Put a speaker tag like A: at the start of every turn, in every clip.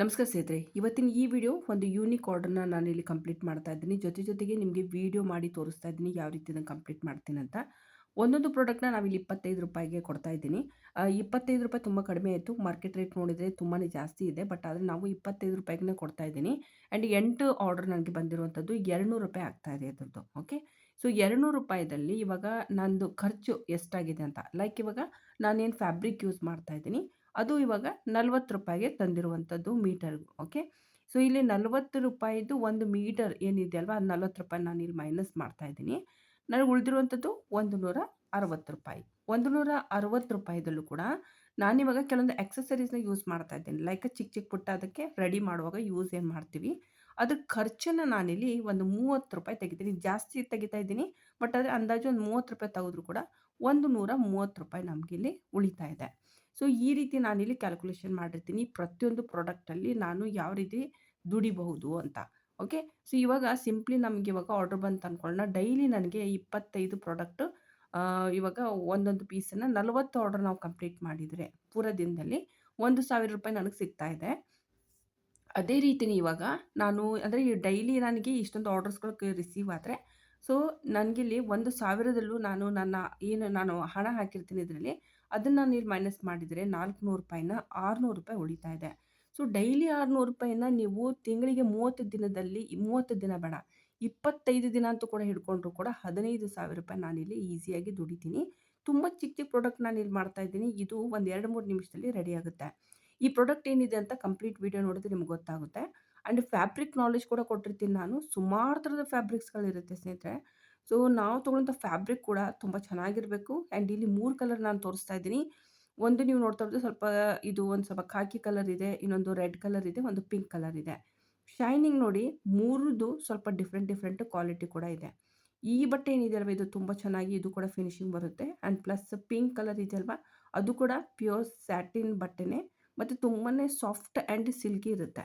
A: ನಮಸ್ಕಾರ ಸ್ನೇಹಿತರೆ, ಇವತ್ತಿನ ಈ ವಿಡಿಯೋ ಒಂದು ಯೂನಿಕ್ ಆರ್ಡರ್ನ ನಾನು ಇಲ್ಲಿ ಕಂಪ್ಲೀಟ್ ಮಾಡ್ತಾ ಇದ್ದೀನಿ. ಜೊತೆ ಜೊತೆಗೆ ನಿಮಗೆ ವಿಡಿಯೋ ಮಾಡಿ ತೋರಿಸ್ತಾ ಇದ್ದೀನಿ ಯಾವ ರೀತಿ ನಾನು ಕಂಪ್ಲೀಟ್ ಮಾಡ್ತೀನಿ ಅಂತ. ಒಂದೊಂದು ಪ್ರಾಡಕ್ಟ್ನ ನಾವಿಲ್ಲಿ ಇಪ್ಪತ್ತೈದು ರೂಪಾಯಿಗೆ ಕೊಡ್ತಾ ಇದ್ದೀನಿ. ಇಪ್ಪತ್ತೈದು ರೂಪಾಯಿ ತುಂಬ ಕಡಿಮೆ ಆಯಿತು. ಮಾರ್ಕೆಟ್ ರೇಟ್ ನೋಡಿದರೆ ತುಂಬಾ ಜಾಸ್ತಿ ಇದೆ. ಬಟ್ ಆದರೆ ನಾವು ಇಪ್ಪತ್ತೈದು ರೂಪಾಯಿಗೆ ಕೊಡ್ತಾ ಇದ್ದೀನಿ. ಆ್ಯಂಡ್ ಎಂಟು ಆರ್ಡರ್ ನನಗೆ ಬಂದಿರುವಂಥದ್ದು ಎರಡುನೂರು ರೂಪಾಯಿ ಆಗ್ತಾ ಇದೆ ಅದರದ್ದು. ಓಕೆ ಸೊ ಎರಡುನೂರು ರೂಪಾಯಿದಲ್ಲಿ ಇವಾಗ ನಂದು ಖರ್ಚು ಎಷ್ಟಾಗಿದೆ ಅಂತ. ಲೈಕ್ ಇವಾಗ ನಾನೇನು ಫ್ಯಾಬ್ರಿಕ್ ಯೂಸ್ ಮಾಡ್ತಾ ಇದ್ದೀನಿ. ಅದು ಇವಾಗ ನಲ್ವತ್ತು ರೂಪಾಯಿಗೆ ತಂದಿರುವಂಥದ್ದು ಮೀಟರ್, ಓಕೆ? ಸೊ, ಇಲ್ಲಿ ನಲ್ವತ್ತು ರೂಪಾಯಿದು ಒಂದು ಮೀಟರ್ ಏನಿದೆ ಅಲ್ವಾ ಅದು ನಲ್ವತ್ತು ರೂಪಾಯಿ ನಾನು ಇಲ್ಲಿ ಮೈನಸ್ ಮಾಡ್ತಾ ಇದ್ದೀನಿ. ನನಗೆ ಉಳಿದಿರುವಂಥದ್ದು ಒಂದು ನೂರ ಅರವತ್ತು ರೂಪಾಯಿ. ಒಂದು ನೂರ ಅರವತ್ತು ರೂಪಾಯಿದಲ್ಲೂ ಕೂಡ ನಾನಿವಾಗ ಕೆಲವೊಂದು ಎಕ್ಸಸರೀಸ್ನ ಯೂಸ್ ಮಾಡ್ತಾ ಇದ್ದೀನಿ. ಲೈಕ್ ಚಿಕ್ಕ ಚಿಕ್ಕ ಪುಟ್ಟ ಅದಕ್ಕೆ ರೆಡಿ ಮಾಡುವಾಗ ಯೂಸ್ ಏನು ಮಾಡ್ತೀವಿ? ಅದಕ್ಕೆ ಖರ್ಚನ್ನು ನಾನಿಲ್ಲಿ ಒಂದು ಮೂವತ್ತು ರೂಪಾಯಿ ತೆಗಿತೀನಿ. ಜಾಸ್ತಿ ತೆಗಿತಾ ಇದ್ದೀನಿ ಬಟ್ ಆದರೆ ಅಂದಾಜು ಒಂದು ಮೂವತ್ತು ರೂಪಾಯಿ ತೆಗೆದ್ರು ಕೂಡ ಒಂದು ನೂರ ಮೂವತ್ತು ರೂಪಾಯಿ ನಮಗಿಲ್ಲಿ ಉಳಿತಾ ಇದೆ. ಸೊ, ಈ ರೀತಿ ನಾನಿಲ್ಲಿ ಕ್ಯಾಲ್ಕುಲೇಷನ್ ಮಾಡಿರ್ತೀನಿ. ಪ್ರತಿಯೊಂದು ಪ್ರಾಡಕ್ಟಲ್ಲಿ ನಾನು ಯಾವ ರೀತಿ ದುಡಿಬಹುದು ಅಂತ. ಓಕೆ ಸೊ ಇವಾಗ ಸಿಂಪ್ಲಿ ನಮಗೆ ಇವಾಗ ಆರ್ಡರ್ ಬಂತು ಅಂದ್ಕೊಳ್ಳೋಣ ಡೈಲಿ ನನಗೆ ಇಪ್ಪತ್ತೈದು ಪ್ರಾಡಕ್ಟ್ ಇವಾಗ ಒಂದೊಂದು ಪೀಸನ್ನು ನಲವತ್ತು ಆರ್ಡರ್ ನಾವು ಕಂಪ್ಲೀಟ್ ಮಾಡಿದರೆ, ಪೂರ ದಿನದಲ್ಲಿ ಒಂದು ಸಾವಿರ ರೂಪಾಯಿ ನನಗೆ ಸಿಗ್ತಾ ಇದೆ. ಅದೇ ರೀತಿನೇ ಇವಾಗ ನಾನು, ಅಂದರೆ ಡೈಲಿ ನನಗೆ ಇಷ್ಟೊಂದು ಆರ್ಡರ್ಸ್ಗಳು ರಿಸೀವ್ ಆದರೆ ಸೊ ನನಗಿಲ್ಲಿ ಒಂದು ಸಾವಿರದಲ್ಲೂ ನಾನು ನನ್ನ, ಏನು ನಾನು ಹಣ ಹಾಕಿರ್ತೀನಿ ಇದರಲ್ಲಿ ಅದನ್ನು ನೀವು ಮೈನಸ್ ಮಾಡಿದರೆ ನಾಲ್ಕುನೂರು ರೂಪಾಯಿನ ಆರುನೂರು ರೂಪಾಯಿ ಉಳಿತಾ ಇದೆ. ಸೊ ಡೈಲಿ ಆರುನೂರು ರೂಪಾಯಿನ ನೀವು ತಿಂಗಳಿಗೆ ಮೂವತ್ತು ದಿನದಲ್ಲಿ, ಮೂವತ್ತು ದಿನ ಬೇಡ, ಇಪ್ಪತ್ತೈದು ದಿನ ಅಂತೂ ಕೂಡ ಹಿಡ್ಕೊಂಡ್ರು ಕೂಡ ಹದಿನೈದು ಸಾವಿರ ರೂಪಾಯಿ ನಾನಿಲ್ಲಿ ಈಸಿಯಾಗಿ ದುಡಿತೀನಿ. ತುಂಬ ಚಿಕ್ಕ ಚಿಕ್ಕ ಪ್ರಾಡಕ್ಟ್ ನಾನು ಇಲ್ಲಿ ಮಾಡ್ತಾ ಇದ್ದೀನಿ. ಇದು ಒಂದು ಎರಡು ಮೂರು ನಿಮಿಷದಲ್ಲಿ ರೆಡಿ ಆಗುತ್ತೆ. ಈ ಪ್ರಾಡಕ್ಟ್ ಏನಿದೆ ಅಂತ ಕಂಪ್ಲೀಟ್ ವಿಡಿಯೋ ನೋಡಿದ್ರೆ ನಿಮ್ಗೆ ಗೊತ್ತಾಗುತ್ತೆ. ಆ್ಯಂಡ್ ಫ್ಯಾಬ್ರಿಕ್ ನಾಲೆಜ್ ಕೂಡ ಕೊಟ್ಟಿರ್ತೀನಿ ನಾನು. ಸುಮಾರು ಥರದ ಫ್ಯಾಬ್ರಿಕ್ಸ್ಗಳಿರುತ್ತೆ ಸ್ನೇಹಿತರೆ. ಸೊ, ನಾವು ತೊಗೊಳ್ಳೋಂಥ ಫ್ಯಾಬ್ರಿಕ್ ಕೂಡ ತುಂಬ ಚೆನ್ನಾಗಿರಬೇಕು. ಆ್ಯಂಡ್ ಇಲ್ಲಿ ಮೂರು ಕಲರ್ ನಾನು ತೋರಿಸ್ತಾ ಇದ್ದೀನಿ. ಒಂದು ನೀವು ನೋಡ್ತಾ ಇರೋದು ಸ್ವಲ್ಪ ಇದು ಒಂದು ಸ್ವಲ್ಪ ಖಾಕಿ ಕಲರ್ ಇದೆ, ಇನ್ನೊಂದು ರೆಡ್ ಕಲರ್ ಇದೆ, ಒಂದು ಪಿಂಕ್ ಕಲರ್ ಇದೆ. ಶೈನಿಂಗ್ ನೋಡಿ ಮೂರದು ಸ್ವಲ್ಪ ಡಿಫ್ರೆಂಟ್ ಡಿಫ್ರೆಂಟ್ ಕ್ವಾಲಿಟಿ ಕೂಡ ಇದೆ. ಈ ಬಟ್ಟೆ ಏನಿದೆ ಅಲ್ವಾ, ಇದು ತುಂಬ ಚೆನ್ನಾಗಿ ಇದು ಕೂಡ ಫಿನಿಶಿಂಗ್ ಬರುತ್ತೆ. ಆ್ಯಂಡ್ ಪ್ಲಸ್ ಪಿಂಕ್ ಕಲರ್ ಇದೆ ಅಲ್ವಾ, ಅದು ಕೂಡ ಪ್ಯೂರ್ ಸ್ಯಾಟಿನ್ ಬಟ್ಟೆನೇ, ಮತ್ತು ತುಂಬಾ ಸಾಫ್ಟ್ ಆ್ಯಂಡ್ ಸಿಲ್ಕಿ ಇರುತ್ತೆ.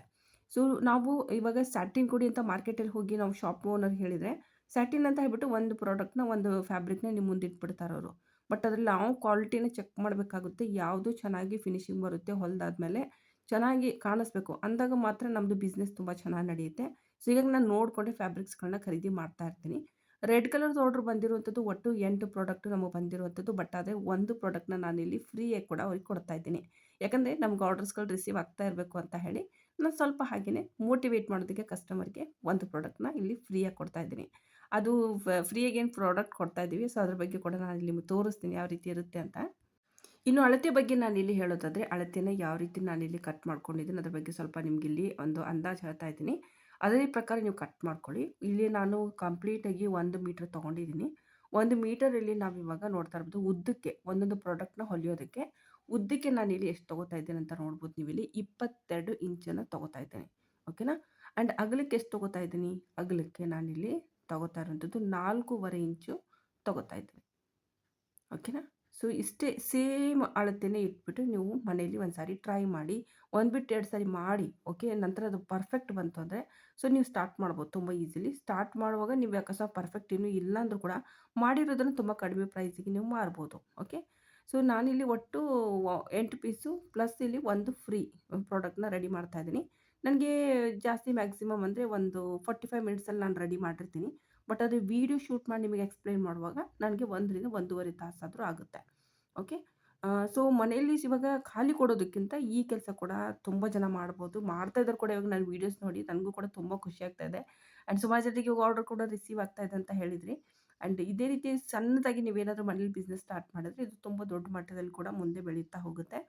A: ಸೊ, ನಾವು ಇವಾಗ ಸ್ಯಾಟಿನ್ ಕೊಡಿ ಅಂತ ಮಾರ್ಕೆಟಲ್ಲಿ ಹೋಗಿ ನಾವು ಶಾಪ್ ಓನರ್ ಹೇಳಿದರೆ ಸ್ಯಾಟಿನ್ ಅಂತ ಹೇಳ್ಬಿಟ್ಟು ಒಂದು ಪ್ರಾಡಕ್ಟ್ನ ಒಂದು ಫ್ಯಾಬ್ರಿಕ್ನ ನಿಮ್ಮ ಮುಂದೆ ಇಟ್ಬಿಡ್ತಾರೆ ಅವರು. ಬಟ್ ಅದರಲ್ಲಿ ನಾವು ಕ್ವಾಲಿಟಿನ ಚೆಕ್ ಮಾಡಬೇಕಾಗುತ್ತೆ ಯಾವುದು ಚೆನ್ನಾಗಿ ಫಿನಿಶಿಂಗ್ ಬರುತ್ತೆ ಹೊಲ್ದಾದ್ಮೇಲೆ ಚೆನ್ನಾಗಿ ಕಾಣಿಸ್ಬೇಕು. ಅಂದಾಗ ಮಾತ್ರ ನಮ್ಮದು ಬಿಸ್ನೆಸ್ ತುಂಬ ಚೆನ್ನಾಗಿ ನಡೆಯುತ್ತೆ. ಸೊ ಈಗ ನಾನು ನೋಡಿಕೊಂಡೆ ಫ್ಯಾಬ್ರಿಕ್ಸ್ಗಳನ್ನ ಖರೀದಿ ಮಾಡ್ತಾ ಇರ್ತೀನಿ. ರೆಡ್ ಕಲರ್ ಆರ್ಡ್ರ್ ಬಂದಿರುವಂಥದ್ದು ಒಟ್ಟು ಎಂಟು ಪ್ರಾಡಕ್ಟ್ ನಮಗೆ ಬಂದಿರುವಂಥದ್ದು. ಬಟ್ ಆದರೆ ಒಂದು ಪ್ರಾಡಕ್ಟ್ನ ಇಲ್ಲಿ ಫ್ರೀಯಾಗಿ ಕೂಡ ಅವ್ರಿಗೆ ಕೊಡ್ತಾ ಇದ್ದೀನಿ. ಯಾಕಂದರೆ ನಮ್ಗೆ ಆರ್ಡರ್ಸ್ಗಳು ರಿಸೀವ್ ಆಗ್ತಾ ಇರಬೇಕು ಅಂತ ಹೇಳಿ ನಾನು ಸ್ವಲ್ಪ ಹಾಗೆಯೇ ಮೋಟಿವೇಟ್ ಮಾಡೋದಕ್ಕೆ ಕಸ್ಟಮರ್ಗೆ ಒಂದು ಪ್ರಾಡಕ್ಟ್ನ ಇಲ್ಲಿ ಫ್ರೀಯಾಗಿ ಕೊಡ್ತಾ ಇದ್ದೀನಿ. ಅದು ಫ್ರೀ ಏನು ಪ್ರಾಡಕ್ಟ್ ಕೊಡ್ತಾ ಇದ್ದೀವಿ ಸೊ ಅದ್ರ ಬಗ್ಗೆ ಕೂಡ ನಾನು ಇಲ್ಲಿ ನಿಮಗೆ ತೋರಿಸ್ತೀನಿ ಯಾವ ರೀತಿ ಇರುತ್ತೆ ಅಂತ. ಇನ್ನು ಅಳತೆ ಬಗ್ಗೆ ನಾನು ಇಲ್ಲಿ ಹೇಳೋದಾದರೆ, ಅಳತೆನ ಯಾವ ರೀತಿ ನಾನು ಇಲ್ಲಿ ಕಟ್ ಮಾಡ್ಕೊಂಡಿದ್ದೀನಿ, ಅದ್ರ ಬಗ್ಗೆ ಸ್ವಲ್ಪ ನಿಮ್ಗೆ ಇಲ್ಲಿ ಒಂದು ಅಂದಾಜು ಹೇಳ್ತಾ ಇದ್ದೀನಿ. ಅದೇ ಪ್ರಕಾರ ನೀವು ಕಟ್ ಮಾಡ್ಕೊಳ್ಳಿ. ಇಲ್ಲಿ ನಾನು ಕಂಪ್ಲೀಟಾಗಿ ಒಂದು ಮೀಟ್ರ್ ತೊಗೊಂಡಿದ್ದೀನಿ. ಒಂದು ಮೀಟರಲ್ಲಿ ನಾವು ಇವಾಗ ನೋಡ್ತಾ ಇರ್ಬೋದು ಉದ್ದಕ್ಕೆ, ಒಂದೊಂದು ಪ್ರಾಡಕ್ಟ್ನ ಹೊಲಿಯೋದಕ್ಕೆ, ಉದ್ದಕ್ಕೆ ನಾನು ಇಲ್ಲಿ ಎಷ್ಟು ತೊಗೋತಾ ಇದ್ದೇನೆ ಅಂತ ನೋಡ್ಬೋದು ನೀವು ಇಲ್ಲಿ. ಇಪ್ಪತ್ತೆರಡು ಇಂಚನ್ನು ತೊಗೋತಾ ಇದ್ದೇನೆ. ಓಕೆನಾ ಆ್ಯಂಡ್ ಅಗಲಕ್ಕೆ ಎಷ್ಟು ತೊಗೋತಾ ಇದ್ದೀನಿ? ಅಗಲಕ್ಕೆ ನಾನಿಲ್ಲಿ ತೊಗೋತಾ ಇರೋಂಥದ್ದು ನಾಲ್ಕೂವರೆ ಇಂಚು ತಗೋತಾ ಇದ್ದೀನಿ ಓಕೆನಾ? ಸೊ, ಇಷ್ಟೇ ಸೇಮ್ ಅಳತೆನೇ ಇಟ್ಬಿಟ್ಟು ನೀವು ಮನೆಯಲ್ಲಿ ಒಂದು ಸಾರಿ ಟ್ರೈ ಮಾಡಿ ಒಂದು ಬಿಟ್ಟು ಎರಡು ಸಾರಿ ಮಾಡಿ, ಓಕೆ, ನಂತರ ಅದು ಪರ್ಫೆಕ್ಟ್ ಬಂತು ಅಂದರೆ, ಸೊ, ನೀವು ಸ್ಟಾರ್ಟ್ ಮಾಡ್ಬೋದು ತುಂಬ ಈಸಿಲಿ. ಸ್ಟಾರ್ಟ್ ಮಾಡುವಾಗ ನೀವು ಯಾಕಸ ಪರ್ಫೆಕ್ಟ್ ಇನ್ನೂ ಇಲ್ಲ ಅಂದರೂ ಕೂಡ ಮಾಡಿರೋದನ್ನು ತುಂಬ ಕಡಿಮೆ ಪ್ರೈಸಿಗೆ ನೀವು ಮಾರ್ಬೋದು, ಓಕೆ? ಸೊ, ನಾನಿಲ್ಲಿ ಒಟ್ಟು ಎಂಟು ಪೀಸು, ಪ್ಲಸ್ ಇಲ್ಲಿ ಒಂದು ಫ್ರೀ ಪ್ರಾಡಕ್ಟ್ನ ರೆಡಿ ಮಾಡ್ತಾ ಇದ್ದೀನಿ. ನನಗೆ ಜಾಸ್ತಿ ಮ್ಯಾಕ್ಸಿಮಮ್ ಅಂದರೆ ಒಂದು ಫೋರ್ಟಿ ಫೈವ್ ಮಿನಿಟ್ಸಲ್ಲಿ ನಾನು ರೆಡಿ ಮಾಡಿರ್ತೀನಿ. ಬಟ್ ಅದು ವೀಡಿಯೋ ಶೂಟ್ ಮಾಡಿ ನಿಮಗೆ ಎಕ್ಸ್ಪ್ಲೈನ್ ಮಾಡುವಾಗ ನನಗೆ ಒಂದರಿಂದ ಒಂದೂವರೆ ತಾಸಾದರೂ ಆಗುತ್ತೆ. ಓಕೆ? ಸೊ ಮನೆಯಲ್ಲಿ ಇವಾಗ ಖಾಲಿ ಕೊಡೋದಕ್ಕಿಂತ ಈ ಕೆಲಸ ಕೂಡ ತುಂಬ ಜನ ಮಾಡ್ಬೋದು. ಮಾಡ್ತಾ ಇದ್ದಾರೆ ಕೂಡ ಇವಾಗ ನಾನು ವೀಡಿಯೋಸ್ ನೋಡಿ, ನನಗೂ ಕೂಡ ತುಂಬ ಖುಷಿ ಆಗ್ತಾ ಇದೆ. ಆ್ಯಂಡ್ ಸುಮಾರು ಜನರಿಗೆ ಆರ್ಡರ್ ಕೂಡ ರಿಸೀವ್ ಆಗ್ತಾ ಇದೆ ಅಂತ ಹೇಳಿದ್ರಿ. ಆ್ಯಂಡ್ ಇದೇ ರೀತಿ ಸಣ್ಣದಾಗಿ ನೀವೇನಾದರೂ ಮನೇಲಿ ಬಿಸ್ನೆಸ್ ಸ್ಟಾರ್ಟ್ ಮಾಡಿದ್ರೆ ಇದು ತುಂಬ ದೊಡ್ಡ ಮಟ್ಟದಲ್ಲಿ ಕೂಡ ಮುಂದೆ ಬೆಳೀತಾ ಹೋಗುತ್ತೆ.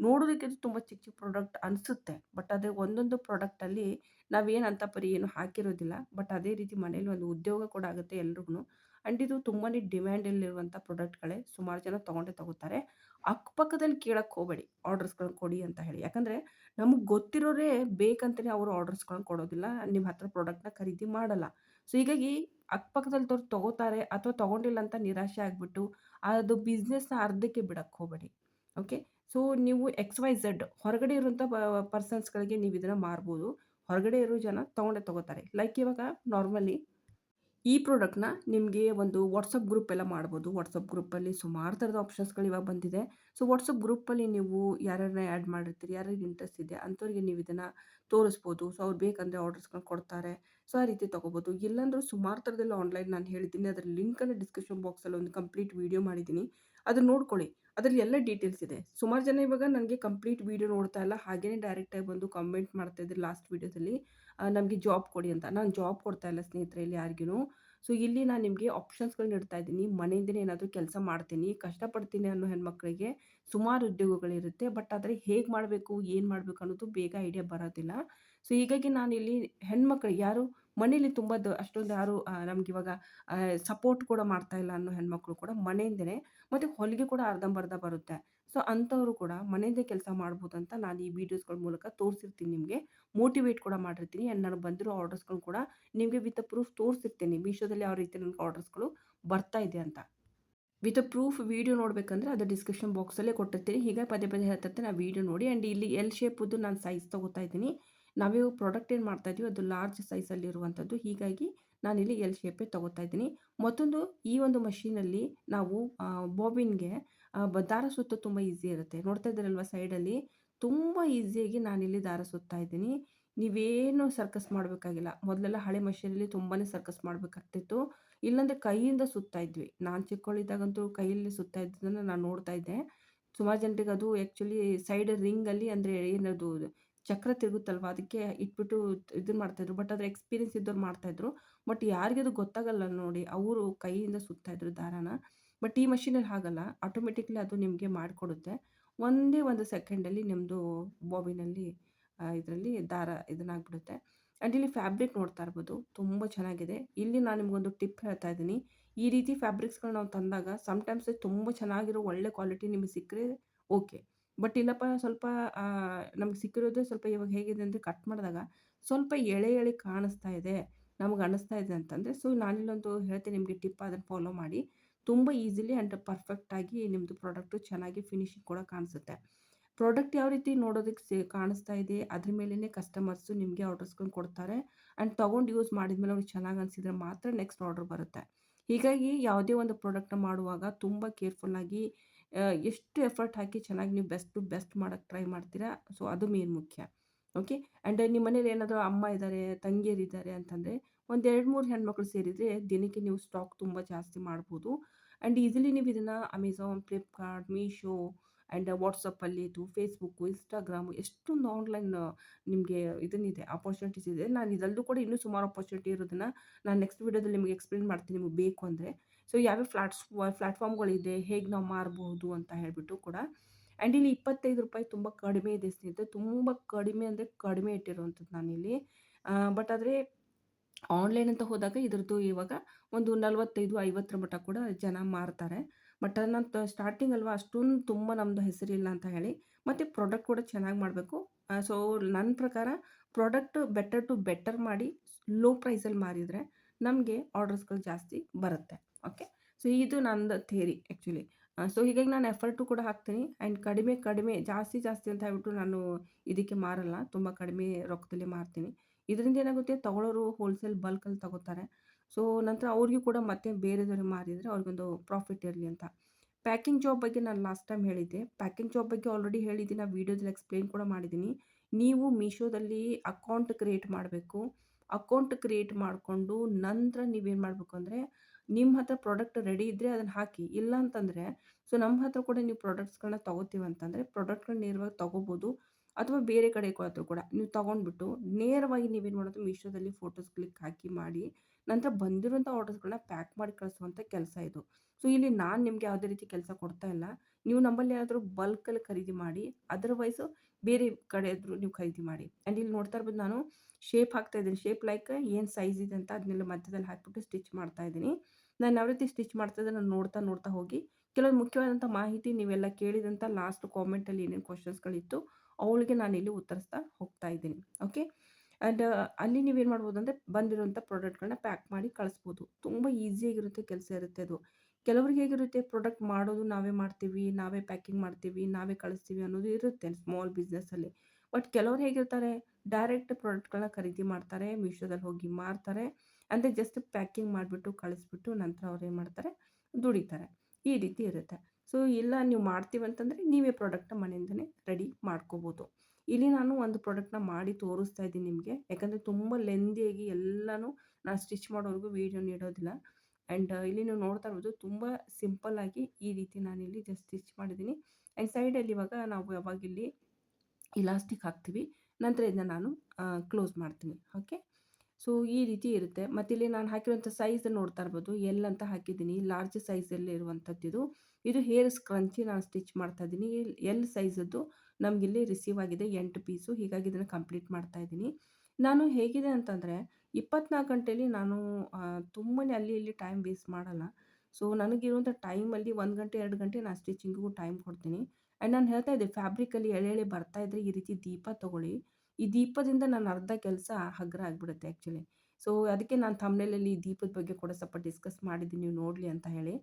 A: ನೋಡೋದಕ್ಕೆ ಅದು ತುಂಬ ಚಿಕ್ಕ ಚಿಕ್ಕ ಪ್ರಾಡಕ್ಟ್ ಅನಿಸುತ್ತೆ. ಬಟ್ ಅದೇ ಒಂದೊಂದು ಪ್ರಾಡಕ್ಟಲ್ಲಿ ನಾವೇನು ಅಂತ ಪರಿ ಏನು ಹಾಕಿರೋದಿಲ್ಲ. ಬಟ್ ಅದೇ ರೀತಿ ಮನೇಲಿ ಒಂದು ಉದ್ಯೋಗ ಕೂಡ ಆಗುತ್ತೆ ಎಲ್ರಿಗೂ ಆ್ಯಂಡ್ ಇದು ತುಂಬಾ ಡಿಮ್ಯಾಂಡಲ್ಲಿರುವಂಥ ಪ್ರಾಡಕ್ಟ್ಗಳೇ ಸುಮಾರು ಜನ ತೊಗೊಂಡೇ ತಗೋತಾರೆ. ಅಕ್ಕಪಕ್ಕದಲ್ಲಿ ಕೇಳಕ್ಕೆ ಹೋಗಬೇಡಿ. ಆರ್ಡರ್ಸ್ಗಳನ್ನ ಕೊಡಿ ಅಂತ ಹೇಳಿ. ಯಾಕಂದರೆ ನಮಗೆ ಗೊತ್ತಿರೋರೇ ಬೇಕಂತಲೇ ಅವರು ಆರ್ಡರ್ಸ್ಗಳನ್ನ ಕೊಡೋದಿಲ್ಲ. ನಿಮ್ಮ ಹತ್ರ ಪ್ರಾಡಕ್ಟ್ನ ಖರೀದಿ ಮಾಡಲ್ಲ. ಸೊ ಹೀಗಾಗಿ ಅಕ್ಕಪಕ್ಕದಲ್ಲಿ ತೋರ್ ತೊಗೋತಾರೆ ಅಥವಾ ತೊಗೊಂಡಿಲ್ಲ ಅಂತ ನಿರಾಶೆ ಆಗಿಬಿಟ್ಟು ಅದು ಬಿಸ್ನೆಸ್ನ ಅರ್ಧಕ್ಕೆ ಬಿಡಕ್ಕೆ ಹೋಗಬೇಡಿ. ಓಕೆ ಸೊ ನೀವು ಎಕ್ಸ್ ವೈ ಝೆಡ್ ಹೊರಗಡೆ ಇರುವಂಥ ಪರ್ಸನ್ಸ್ಗಳಿಗೆ ನೀವು ಇದನ್ನು ಮಾರ್ಬೋದು ಹೊರಗಡೆ ಇರೋ ಜನ ತೊಗೊಂಡೇ ತೊಗೋತಾರೆ ಲೈಕ್ ಇವಾಗ ನಾರ್ಮಲಿ ಈ ಪ್ರಾಡಕ್ಟ್‌ನ ನಿಮಗೆ ಒಂದು ವಾಟ್ಸಪ್ ಗ್ರೂಪ್ ಎಲ್ಲ ಮಾಡ್ಬೋದು. ವಾಟ್ಸಪ್ ಗ್ರೂಪಲ್ಲಿ ಸುಮಾರು ಥರದ ಆಪ್ಷನ್ಸ್‌ಗಳು ಇವಾಗ ಬಂದಿದೆ. ಸೊ ವಾಟ್ಸಪ್ ಗ್ರೂಪಲ್ಲಿ ನೀವು ಯಾರ್ಯಾರನ್ನ ಆ್ಯಡ್ ಮಾಡಿರ್ತೀರಿ, ಯಾರ್ಯಾರಿಗೆ ಇಂಟ್ರೆಸ್ಟ್ ಇದೆ ಅಂಥವ್ರಿಗೆ ನೀವು ಇದನ್ನು ತೋರಿಸ್ಬೋದು. ಸೊ ಅವ್ರು ಬೇಕಂದರೆ ಆರ್ಡರ್ಸ್ಗಳು ಕೊಡ್ತಾರೆ. ಸೊ ಆ ರೀತಿ ತೊಗೋಬೋದು ಇಲ್ಲಾಂದ್ರೂ ಸುಮಾರು ಥರದೆಲ್ಲ ಆನ್‌ಲೈನ್ ನಾನು ಹೇಳಿದ್ದೀನಿ. ಅದರ ಲಿಂಕನ್ನು ಡಿಸ್ಕ್ರಿಪ್ಷನ್ ಬಾಕ್ಸಲ್ಲಿ ಒಂದು ಕಂಪ್ಲೀಟ್ ವಿಡಿಯೋ ಮಾಡಿದ್ದೀನಿ. ಅದನ್ನು ನೋಡ್ಕೊಳ್ಳಿ. ಅದರಲ್ಲಿ ಎಲ್ಲ ಡೀಟೇಲ್ಸ್ ಇದೆ. ಸುಮಾರು ಜನ ಇವಾಗ ನನಗೆ ಕಂಪ್ಲೀಟ್ ವಿಡಿಯೋ ನೋಡ್ತಾ ಇಲ್ಲ. ಹಾಗೇನೇ ಡೈರೆಕ್ಟಾಗಿ ಬಂದು ಕಾಮೆಂಟ್ ಮಾಡ್ತಾ ಇದ್ರು ಲಾಸ್ಟ್ ವಿಡಿಯೋದಲ್ಲಿ ನಮಗೆ ಜಾಬ್ ಕೊಡಿ ಅಂತ. ನಾನು ಜಾಬ್ ಕೊಡ್ತಾ ಇಲ್ಲ ಸ್ನೇಹಿತರೆ ಇಲ್ಲಿ ಯಾರಿಗೂ ಸೊ ಇಲ್ಲಿ ನಾನು ನಿಮಗೆ ಆಪ್ಷನ್ಸ್‌ಗಳನ್ನ ಇಡ್ತಾ ಇದ್ದೀನಿ. ಮನೆಯಿಂದನೇ ಏನಾದರೂ ಕೆಲಸ ಮಾಡ್ತೀನಿ, ಕಷ್ಟಪಡ್ತೀನಿ ಅನ್ನೋ ಹೆಣ್ಮಕ್ಳಿಗೆ ಸುಮಾರು ಉದ್ಯೋಗಗಳಿರುತ್ತೆ. ಬಟ್ ಆದರೆ ಹೇಗೆ ಮಾಡಬೇಕು, ಏನು ಮಾಡಬೇಕು ಅನ್ನೋದು ಬೇಗ ಐಡಿಯಾ ಬರೋದಿಲ್ಲ. ಸೊ ಹೀಗಾಗಿ ನಾನು ಇಲ್ಲಿ ಹೆಣ್ಮಕ್ಳಿಗೆ ಯಾರು ಮನೇಲಿ ತುಂಬ ಅಷ್ಟೊಂದು ಯಾರು ನಮ್ಗೆ ಇವಾಗ ಸಪೋರ್ಟ್ ಕೂಡ ಮಾಡ್ತಾ ಇಲ್ಲ ಅನ್ನೋ ಹೆಣ್ಮಕ್ಳು ಕೂಡ ಮನೆಯಿಂದನೇ, ಮತ್ತು ಹೊಲಿಗೆ ಕೂಡ ಅರ್ಧಂಬರ್ಧ ಬರುತ್ತೆ. ಸೊ ಅಂಥವರು ಕೂಡ ಮನೆಯಿಂದೇ ಕೆಲಸ ಮಾಡ್ಬೋದು ಅಂತ ನಾನು ಈ ವಿಡಿಯೋಸ್‌ಗಳ ಮೂಲಕ ತೋರಿಸಿರ್ತೀನಿ ನಿಮಗೆ. ಮೋಟಿವೇಟ್ ಕೂಡ ಮಾಡಿರ್ತೀನಿ ಆ್ಯಂಡ್ ನನಗೆ ಬಂದಿರೋ ಆರ್ಡರ್ಸ್‌ಗಳು ಕೂಡ ನಿಮಗೆ ವಿತ್ ಪ್ರೂಫ್ ತೋರಿಸಿರ್ತೀನಿ. ಮೀಶೋದಲ್ಲಿ ಯಾವ ರೀತಿ ನನಗೆ ಆರ್ಡರ್ಸ್‌ಗಳು ಬರ್ತಾ ಇದೆ ಅಂತ. ವಿತ್ ಪ್ರೂಫ್ ವಿಡಿಯೋ ನೋಡಬೇಕಂದ್ರೆ ಅದು ಡಿಸ್ಕ್ರಿಪ್ಷನ್ ಬಾಕ್ಸಲ್ಲೇ ಕೊಟ್ಟಿರ್ತೀನಿ. ಹೀಗೆ ಪದೇ ಪದೇ ಹೇಳ್ತಿರ್ತೀನಿ ಆ ವಿಡಿಯೋ ನೋಡಿ ಆ್ಯಂಡ್ ಇಲ್ಲಿ ಎಲ್ ಶೇಪದ್ದು ನಾನು ಸೈಜ್ ತೊಗೋತಾ ಇದ್ದೀನಿ. ನಾವಿವಾಗ ಪ್ರಾಡಕ್ಟ್ ಏನು ಮಾಡ್ತಾ ಇದೀವಿ, ಅದು ಲಾರ್ಜ್ ಸೈಜಲ್ಲಿರುವಂಥದ್ದು. ಹೀಗಾಗಿ ನಾನಿಲ್ಲಿ ಎಲ್ ಶೇಪೇ ತೊಗೋತಾ ಇದ್ದೀನಿ. ಮತ್ತೊಂದು ಈ ಒಂದು ಮಷೀನಲ್ಲಿ ನಾವು ಬಾಬಿನ್‌ಗೆ ದಾರ ಸುತ್ತ ತುಂಬ ಈಸಿ ಇರುತ್ತೆ. ನೋಡ್ತಾ ಇದ್ದೀರಲ್ವ ಸೈಡಲ್ಲಿ ತುಂಬ ಈಸಿಯಾಗಿ ನಾನಿಲ್ಲಿ ದಾರ ಸುತ್ತಾ ಇದ್ದೀನಿ. ನೀವೇನು ಸರ್ಕಸ್ ಮಾಡಬೇಕಾಗಿಲ್ಲ. ಮೊದಲೆಲ್ಲ ಹಳೆ ಮಷೀನಲ್ಲಿ ತುಂಬಾ ಸರ್ಕಸ್ ಮಾಡಬೇಕಾಗ್ತಿತ್ತು. ಇಲ್ಲಾಂದ್ರೆ ಕೈಯಿಂದ ಸುತ್ತಾ ಇದ್ವಿ. ನಾನು ಚಿಕ್ಕವಳಿದ್ದಾಗಂತೂ ಕೈಯಲ್ಲಿ ಸುತ್ತಾ ಇದ್ದಿದ್ದನ್ನು ನಾನು ನೋಡ್ತಾ ಇದ್ದೆ. ಸುಮಾರು ಜನರಿಗೆ ಅದು ಆ್ಯಕ್ಚುಲಿ ಸೈಡ್ ರಿಂಗಲ್ಲಿ ಅಂದರೆ ಏನದು ಚಕ್ರ ತಿರುಗುತ್ತಲ್ವ ಅದಕ್ಕೆ ಇಟ್ಬಿಟ್ಟು ಇದನ್ನ ಮಾಡ್ತಾಯಿದ್ರು. ಬಟ್ ಅದ್ರ ಎಕ್ಸ್ಪೀರಿಯನ್ಸ್ ಇದ್ದವ್ರು ಮಾಡ್ತಾಯಿದ್ರು. ಬಟ್ ಯಾರಿಗೆ ಅದು ಗೊತ್ತಾಗಲ್ಲ ನೋಡಿ, ಅವರು ಕೈಯಿಂದ ಸುತ್ತಾಯಿದ್ರು ದಾರಾನ. ಬಟ್ ಈ ಮಷೀನಲ್ಲಿ ಹಾಗಲ್ಲ. ಆಟೋಮೆಟಿಕ್ಲಿ ಅದು ನಿಮಗೆ ಮಾಡಿಕೊಡುತ್ತೆ. ಒಂದೇ ಒಂದು ಸೆಕೆಂಡಲ್ಲಿ ನಿಮ್ಮದು ಬಾಬಿನಲ್ಲಿ ಇದರಲ್ಲಿ ದಾರ ಇದನ್ನಾಗ್ಬಿಡುತ್ತೆ. ಆ್ಯಂಡ್ ಇಲ್ಲಿ ಫ್ಯಾಬ್ರಿಕ್ ನೋಡ್ತಾ ಇರ್ಬೋದು. ತುಂಬ ಚೆನ್ನಾಗಿದೆ. ಇಲ್ಲಿ ನಾನು ನಿಮಗೊಂದು ಟಿಪ್ ಹೇಳ್ತಾ ಇದ್ದೀನಿ. ಈ ರೀತಿ ಫ್ಯಾಬ್ರಿಕ್ಸ್ಗಳು ನಾವು ತಂದಾಗ ಸಮ್‌ಟೈಮ್ಸ್ ತುಂಬ ಚೆನ್ನಾಗಿರೋ ಒಳ್ಳೆ ಕ್ವಾಲಿಟಿ ನಿಮಗೆ ಸಿಕ್ಕರೆ ಓಕೆ. ಬಟ್ ಇಲ್ಲಪ್ಪ ಸ್ವಲ್ಪ ನಮ್ಗೆ ಸಿಕ್ಕಿರೋದೇ ಸ್ವಲ್ಪ ಇವಾಗ ಹೇಗಿದೆ ಅಂದರೆ ಕಟ್ ಮಾಡಿದಾಗ ಸ್ವಲ್ಪ ಎಳೆ ಎಳೆ ಕಾಣಿಸ್ತಾ ಇದೆ. ನಮ್ಗೆ ಅನ್ನಿಸ್ತಾ ಇದೆ ಅಂತಂದರೆ ಸೊ ನಾನಿಲ್ಲೊಂದು ಹೇಳ್ತೀನಿ ನಿಮಗೆ ಟಿಪ್ ಅದನ್ನು ಫಾಲೋ ಮಾಡಿ. ತುಂಬ ಈಸಿಲಿ ಆ್ಯಂಡ್ ಪರ್ಫೆಕ್ಟಾಗಿ ನಿಮ್ಮದು ಪ್ರಾಡಕ್ಟು ಚೆನ್ನಾಗಿ ಫಿನಿಶಿಂಗ್ ಕೂಡ ಕಾಣಿಸುತ್ತೆ. ಪ್ರಾಡಕ್ಟ್ ಯಾವ ರೀತಿ ನೋಡೋದಕ್ಕೆ ಸೇ, ಕಾಣಿಸ್ತಾ ಇದೆ, ಅದ್ರ ಮೇಲೇ ಕಸ್ಟಮರ್ಸು ನಿಮಗೆ ಆರ್ಡರ್ಸ್ಗಳು ಕೊಡ್ತಾರೆ. ಆ್ಯಂಡ್ ತೊಗೊಂಡು ಯೂಸ್ ಮಾಡಿದ್ಮೇಲೆ ಅವ್ರಿಗೆ ಚೆನ್ನಾಗಿ ಅನಿಸಿದ್ರೆ ಮಾತ್ರ ನೆಕ್ಸ್ಟ್ ಆರ್ಡರ್ ಬರುತ್ತೆ. ಹೀಗಾಗಿ ಯಾವುದೇ ಒಂದು ಪ್ರಾಡಕ್ಟ್‌ನ ಮಾಡುವಾಗ ತುಂಬ ಕೇರ್‌ಫುಲ್ಲಾಗಿ ಎಷ್ಟು ಎಫರ್ಟ್ ಹಾಕಿ ಚೆನ್ನಾಗಿ ನೀವು ಬೆಸ್ಟ್ ಟು ಬೆಸ್ಟ್ ಮಾಡೋಕ್ಕೆ ಟ್ರೈ ಮಾಡ್ತೀರಾ ಸೊ ಅದು ಮೇನ್ ಮುಖ್ಯ. ಓಕೆ. ಆ್ಯಂಡ್ ನಿಮ್ಮ ಮನೇಲಿ ಏನಾದರೂ ಅಮ್ಮ ಇದ್ದಾರೆ, ತಂಗಿಯರಿದ್ದಾರೆ ಅಂತಂದರೆ ಒಂದು 2, 3 ಹೆಣ್ಮಕ್ಳು ಸೇರಿದರೆ ದಿನಕ್ಕೆ ನೀವು ಸ್ಟಾಕ್ ತುಂಬ ಜಾಸ್ತಿ ಮಾಡ್ಬೋದು. ಆ್ಯಂಡ್ ಈಸಿಲಿ ನೀವು ಇದನ್ನು ಅಮೆಝಾನ್ ಫ್ಲಿಪ್‌ಕಾರ್ಟ್, ಮೀಶೋ ಆ್ಯಂಡ್ ವಾಟ್ಸಪ್ಪಲ್ಲಿ ಇದು ಫೇಸ್‌ಬುಕ್ಕು, ಇನ್‌ಸ್ಟಾಗ್ರಾಮು ಎಷ್ಟೊಂದು ಆನ್‌ಲೈನ್ ನಿಮಗೆ ಇದನ್ನಿದೆ ಆಪರ್ಚುನಿಟೀಸ್ ಇದೆ. ನಾನು ಇದಲ್ಲದೆ ಕೂಡ ಇನ್ನೂ ಸುಮಾರು ಆಪರ್ಚುನಿಟಿ ಇರೋದನ್ನು ನಾನು ನೆಕ್ಸ್ಟ್ ವೀಡಿಯೋದಲ್ಲಿ ನಿಮಗೆ ಎಕ್ಸ್‌ಪ್ಲೇನ್ ಮಾಡ್ತೀನಿ ನಿಮಗೆ ಬೇಕು ಅಂದರೆ. ಸೊ ಯಾವ್ಯಾವ ಫ್ಲಾಟ್ಸ್ ಪ್ಲ್ಯಾಟ್ಫಾರ್ಮ್ಗಳಿದೆ ಹೇಗೆ ನಾವು ಮಾರಬಹುದು ಅಂತ ಹೇಳಿಬಿಟ್ಟು ಕೂಡ. ಆ್ಯಂಡ್ ಇಲ್ಲಿ ₹25 ತುಂಬ ಕಡಿಮೆ ಇದೆ ಸ್ನೇಹಿತರೆ. ತುಂಬ ಕಡಿಮೆ ಅಂದರೆ ಕಡಿಮೆ ಇಟ್ಟಿರುವಂಥದ್ದು ನಾನಿಲ್ಲಿ. ಬಟ್ ಆದರೆ ಆನ್‌ಲೈನ್ ಅಂತ ಹೋದಾಗ ಇದ್ರದ್ದು ಇವಾಗ ಒಂದು 45, 50ರ ಮಟ್ಟ ಕೂಡ ಜನ ಮಾರ್ತಾರೆ. ಬಟ್ ನಾನು ಸ್ಟಾರ್ಟಿಂಗ್ ಅಲ್ವಾ ಅಷ್ಟೊಂದು ತುಂಬ ನಮ್ಮದು ಹೆಸರಿಲ್ಲ ಅಂತ ಹೇಳಿ. ಮತ್ತು ಪ್ರಾಡಕ್ಟ್ ಕೂಡ ಚೆನ್ನಾಗಿ ಮಾಡಬೇಕು. ಸೊ ನನ್ನ ಪ್ರಕಾರ ಪ್ರಾಡಕ್ಟ್ ಬೆಟರ್ ಟು ಬೆಟರ್ ಮಾಡಿ ಲೋ ಪ್ರೈಸಲ್ಲಿ ಮಾರಿದರೆ ನಮಗೆ ಆರ್ಡರ್ಸ್‌ಗಳು ಜಾಸ್ತಿ ಬರುತ್ತೆ. ಓಕೆ. ಸೊ ಇದು ನಂದು ಥೇರಿ ಆ್ಯಕ್ಚುಲಿ. ಸೊ ಹೀಗಾಗಿ ನಾನು ಎಫರ್ಟು ಕೂಡ ಹಾಕ್ತೀನಿ ಆ್ಯಂಡ್ ಕಡಿಮೆ ಕಡಿಮೆ, ಜಾಸ್ತಿ ಜಾಸ್ತಿ ಅಂತ ಹೇಳ್ಬಿಟ್ಟು ನಾನು ಇದಕ್ಕೆ ಮಾರಲ್ಲ. ತುಂಬ ಕಡಿಮೆ ರೊಕ್ಕದಲ್ಲಿ ಮಾರ್ತೀನಿ. ಇದರಿಂದ ಏನಾಗುತ್ತೆ ತಗೊಳ್ಳೋರು ಹೋಲ್‌ಸೇಲ್ ಬಲ್ಕಲ್ಲಿ ತಗೋತಾರೆ. ಸೊ ನಂತರ ಅವ್ರಿಗೂ ಕೂಡ ಮತ್ತೆ ಬೇರೆದವ್ರಿಗೆ ಮಾರಿದರೆ ಅವ್ರಿಗೊಂದು ಪ್ರಾಫಿಟ್ ಇರಲಿ ಅಂತ. ಪ್ಯಾಕಿಂಗ್ ಜಾಬ್ ಬಗ್ಗೆ ನಾನು ಲಾಸ್ಟ್ ಟೈಮ್ ಹೇಳಿದ್ದೆ. ಪ್ಯಾಕಿಂಗ್ ಜಾಬ್ ಬಗ್ಗೆ ಆಲ್ರೆಡಿ ಹೇಳಿದ್ದೀನಿ. ನಾನು ವೀಡಿಯೋದಲ್ಲಿ ಎಕ್ಸ್‌ಪ್ಲೇನ್ ಕೂಡ ಮಾಡಿದ್ದೀನಿ. ನೀವು ಮೀಶೋದಲ್ಲಿ ಅಕೌಂಟ್ ಕ್ರಿಯೇಟ್ ಮಾಡಬೇಕು. ಅಕೌಂಟ್ ಕ್ರಿಯೇಟ್ ಮಾಡಿಕೊಂಡು ನಂತರ ನೀವೇನು ಮಾಡಬೇಕು ಅಂದರೆ ನಿಮ್ಮ ಹತ್ರ ಪ್ರಾಡಕ್ಟ್ ರೆಡಿ ಇದ್ದರೆ ಅದನ್ನು ಹಾಕಿ. ಇಲ್ಲ ಅಂತಂದರೆ ಸೊ ನಮ್ಮ ಹತ್ರ ಕೂಡ ನೀವು ಪ್ರಾಡಕ್ಟ್ಸ್‌ಗಳನ್ನ ತಗೋತೀವಿ ಅಂತಂದರೆ ಪ್ರಾಡಕ್ಟ್‌ಗಳನ್ನ ನೇರವಾಗಿ ತೊಗೋಬೋದು ಅಥವಾ ಬೇರೆ ಕಡೆ ಆದ್ರೂ ಕೂಡ ನೀವು ತೊಗೊಂಡ್ಬಿಟ್ಟು ನೇರವಾಗಿ ನೀವೇನು ಮಾಡೋದು, ಮೀಶೋದಲ್ಲಿ ಫೋಟೋಸ್ ಕ್ಲಿಕ್ ಹಾಕಿ ಮಾಡಿ, ನಂತರ ಬಂದಿರುವಂಥ ಆರ್ಡರ್ಸ್‌ಗಳನ್ನ ಪ್ಯಾಕ್ ಮಾಡಿ ಕಳಿಸುವಂಥ ಕೆಲಸ ಇದು. ಸೊ ಇಲ್ಲಿ ನಾನು ನಿಮಗೆ ಯಾವುದೇ ರೀತಿ ಕೆಲಸ ಕೊಡ್ತಾ ಇಲ್ಲ. ನೀವು ನಮ್ಮಲ್ಲಿ ಏನಾದರೂ ಬಲ್ಕಲ್ಲಿ ಖರೀದಿ ಮಾಡಿ. ಅದರ್ವೈಸು ಬೇರೆ ಕಡೆ ಆದರೂ ನೀವು ಖರೀದಿ ಮಾಡಿ. ಆ್ಯಂಡ್ ಇಲ್ಲಿ ನೋಡ್ತಾ ಇರ್ಬೋದು ನಾನು ಶೇಪ್ ಹಾಕ್ತಾ ಇದ್ದೀನಿ. ಶೇಪ್ ಲೈಕ್ ಏನು ಸೈಜ್ ಇದೆ ಅಂತ ಅದನ್ನೆಲ್ಲ ಮಧ್ಯದಲ್ಲಿ ಹಾಕಿಬಿಟ್ಟು ಸ್ಟಿಚ್ ಮಾಡ್ತಾ ಇದ್ದೀನಿ. ನಾನು ಯಾವ ರೀತಿ ಸ್ಟಿಚ್ ಮಾಡ್ತಾ ನಾನು ನೋಡ್ತಾ ನೋಡ್ತಾ ಹೋಗಿ. ಕೆಲವೊಂದು ಮುಖ್ಯವಾದಂಥ ಮಾಹಿತಿ ನೀವೆಲ್ಲ ಕೇಳಿದಂಥ ಲಾಸ್ಟ್ ಕಾಮೆಂಟಲ್ಲಿ ಏನೇನು ಅವಳಿಗೆ ನಾನು ಇಲ್ಲಿ ಉತ್ತರಿಸ್ತಾ ಹೋಗ್ತಾ ಇದ್ದೀನಿ. ಓಕೆ. ಆ್ಯಂಡ್ ಅಲ್ಲಿ ನೀವೇನು ಮಾಡ್ಬೋದು ಅಂದರೆ ಬಂದಿರುವಂಥ ಪ್ರಾಡಕ್ಟ್‌ಗಳನ್ನ ಪ್ಯಾಕ್ ಮಾಡಿ ಕಳಿಸ್ಬೋದು. ತುಂಬ ಈಸಿಯಾಗಿರುತ್ತೆ ಕೆಲಸ ಇರುತ್ತೆ ಅದು. ಕೆಲವ್ರಿಗೆ ಹೇಗಿರುತ್ತೆ ಪ್ರಾಡಕ್ಟ್ ಮಾಡೋದು ನಾವೇ ಮಾಡ್ತೀವಿ, ನಾವೇ ಪ್ಯಾಕಿಂಗ್ ಮಾಡ್ತೀವಿ, ನಾವೇ ಕಳಿಸ್ತೀವಿ ಅನ್ನೋದು ಇರುತ್ತೆ ಸ್ಮಾಲ್ ಬಿಸ್ನೆಸ್ಸಲ್ಲಿ. ಬಟ್ ಕೆಲವ್ರು ಹೇಗಿರ್ತಾರೆ ಡೈರೆಕ್ಟ್ ಪ್ರಾಡಕ್ಟ್‌ಗಳನ್ನ ಖರೀದಿ ಮಾಡ್ತಾರೆ. ಮೀಶೋದಲ್ಲಿ ಹೋಗಿ ಮಾರ್ತಾರೆ. ಅಂದರೆ ಜಸ್ಟ್ ಪ್ಯಾಕಿಂಗ್ ಮಾಡಿಬಿಟ್ಟು ಕಳಿಸ್ಬಿಟ್ಟು ನಂತರ ಅವ್ರು ಏನು ಮಾಡ್ತಾರೆ? ದುಡಿತಾರೆ. ಈ ರೀತಿ ಇರುತ್ತೆ. ಸೊ ಇಲ್ಲ ನೀವು ಮಾಡ್ತೀವಿ ಅಂತಂದರೆ ನೀವೇ ಪ್ರಾಡಕ್ಟ್ನ ಮನೆಯಿಂದನೇ ರೆಡಿ ಮಾಡ್ಕೋಬೋದು. ಇಲ್ಲಿ ನಾನು ಒಂದು ಪ್ರಾಡಕ್ಟ್ನ ಮಾಡಿ ತೋರಿಸ್ತಾ ಇದ್ದೀನಿ ನಿಮಗೆ. ಯಾಕಂದರೆ ತುಂಬ ಲೆಂದಿಯಾಗಿ ಎಲ್ಲನೂ ನಾನು ಸ್ಟಿಚ್ ಮಾಡೋವರೆಗೂ ವೀಡಿಯೋ ನೀಡೋದಿಲ್ಲ. ಆ್ಯಂಡ್ ಇಲ್ಲಿ ನೀವು ನೋಡ್ತಾ ಇರ್ಬೋದು ತುಂಬ ಸಿಂಪಲ್ಲಾಗಿ ಈ ರೀತಿ ನಾನಿಲ್ಲಿ ಜಸ್ಟ್ ಸ್ಟಿಚ್ ಮಾಡಿದ್ದೀನಿ. ಆ್ಯಂಡ್ ಸೈಡಲ್ಲಿ ಇವಾಗ ನಾವು ಯಾವಾಗ ಇಲ್ಲಿ ಇಲಾಸ್ಟಿಕ್ ಹಾಕ್ತೀವಿ, ನಂತರ ಇದನ್ನ ನಾನು ಕ್ಲೋಸ್ ಮಾಡ್ತೀನಿ. ಓಕೆ ಸೊ, ಈ ರೀತಿ ಇರುತ್ತೆ. ಮತ್ತು ಇಲ್ಲಿ ನಾನು ಹಾಕಿರುವಂಥ ಸೈಜ್ ನೋಡ್ತಾ ಇರ್ಬೋದು. ಎಲ್ ಅಂತ ಹಾಕಿದ್ದೀನಿ. ಲಾರ್ಜ್ ಸೈಜಲ್ಲಿ ಇರುವಂಥದ್ದು ಇದು. ಇದು ಹೇರ್ ಸ್ಕ್ರಂಚಿ ನಾನು ಸ್ಟಿಚ್ ಮಾಡ್ತಾ ಇದ್ದೀನಿ. ಎಲ್ ಸೈಜದ್ದು ನಮಗಿಲ್ಲಿ ರಿಸೀವ್ ಆಗಿದೆ ಎಂಟು ಪೀಸು ಹೀಗಾಗಿ ಇದನ್ನು ಕಂಪ್ಲೀಟ್ ಮಾಡ್ತಾ ಇದ್ದೀನಿ. ನಾನು ಹೇಗಿದೆ ಅಂತಂದರೆ, ಇಪ್ಪತ್ನಾಲ್ಕು ಗಂಟೆಯಲ್ಲಿ ನಾನು ತುಂಬಾ ಅಲ್ಲಿ ಇಲ್ಲಿ ಟೈಮ್ ವೇಸ್ಟ್ ಮಾಡಲ್ಲ. ಸೊ ನನಗಿರುವಂಥ ಟೈಮಲ್ಲಿ ಒಂದು ಗಂಟೆ, ಎರಡು ಗಂಟೆ ನಾನು ಸ್ಟಿಚಿಂಗಿಗೂ ಟೈಮ್ ಕೊಡ್ತೀನಿ. ಆ್ಯಂಡ್ ನಾನು ಹೇಳ್ತಾ ಇದ್ದೆ ಫ್ಯಾಬ್ರಿಕಲ್ಲಿ ಎಳೆ ಎಳೆ ಬರ್ತಾ ಇದ್ದರೆ ಈ ರೀತಿ ದೀಪ ತೊಗೊಳ್ಳಿ. ಈ ದೀಪದಿಂದ ನಾನು ಅರ್ಧ ಕೆಲಸ ಹಗ್ರ ಆಗಿಬಿಡುತ್ತೆ ಆ್ಯಕ್ಚುಲಿ ಸೊ ಅದಕ್ಕೆ ನಾನು ತಮ್ಮನೇಲಲ್ಲಿ ದೀಪದ ಬಗ್ಗೆ ಕೂಡ ಸ್ವಲ್ಪ ಡಿಸ್ಕಸ್ ಮಾಡಿದ್ದೀನಿ, ನೀವು ನೋಡಲಿ ಅಂತ ಹೇಳಿ.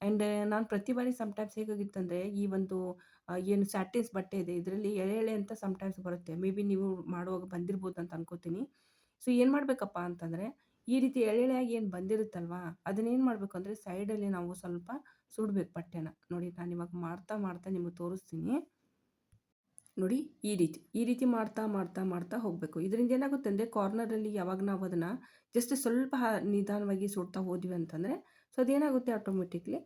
A: ಆ್ಯಂಡ್ ನಾನು ಪ್ರತಿ ಬಾರಿ ಸಮ್ಟೈಮ್ಸ್ ಹೇಗಾಗಿತ್ತಂದರೆ, ಈ ಒಂದು ಏನು ಸ್ಯಾಟಿಸ್ ಬಟ್ಟೆ ಇದೆ, ಇದರಲ್ಲಿ ಎಳೆ ಎಳೆ ಅಂತ ಸಮ್ಟೈಮ್ಸ್ ಬರುತ್ತೆ. ಮೇ ಬಿ ನೀವು ಮಾಡುವಾಗ ಬಂದಿರ್ಬೋದು ಅಂತ ಅನ್ಕೋತೀನಿ. ಸೊ ಏನು ಮಾಡಬೇಕಪ್ಪ ಅಂತಂದರೆ, ಈ ರೀತಿ ಎಳೆ ಎಳೆಯಾಗಿ ಏನು ಬಂದಿರುತ್ತಲ್ವಾ ಅದನ್ನೇನು ಮಾಡಬೇಕು ಅಂದರೆ ಸೈಡಲ್ಲಿ ನಾವು ಸ್ವಲ್ಪ ಸುಡಬೇಕು ಬಟ್ಟೆನ. ನೋಡಿ, ನಾನು ಇವಾಗ ಮಾಡ್ತಾ ಮಾಡ್ತಾ ನಿಮಗೆ ತೋರಿಸ್ತೀನಿ. ನೋಡಿ ಈ ರೀತಿ ಈ ರೀತಿ ಮಾಡ್ತಾ ಮಾಡ್ತಾ ಮಾಡ್ತಾ ಹೋಗಬೇಕು. ಇದರಿಂದ ಏನಾಗುತ್ತೆ ಅಂದರೆ ಕಾರ್ನರಲ್ಲಿ ಯಾವಾಗ ನಾವು ಅದನ್ನು ಜಸ್ಟ್ ಸ್ವಲ್ಪ ನಿಧಾನವಾಗಿ ಸುಡ್ತಾ ಹೋದ್ವಿ ಅಂತಂದರೆ ಸೊ ಅದೇನಾಗುತ್ತೆ ಆಟೋಮೆಟಿಕ್ಲಿ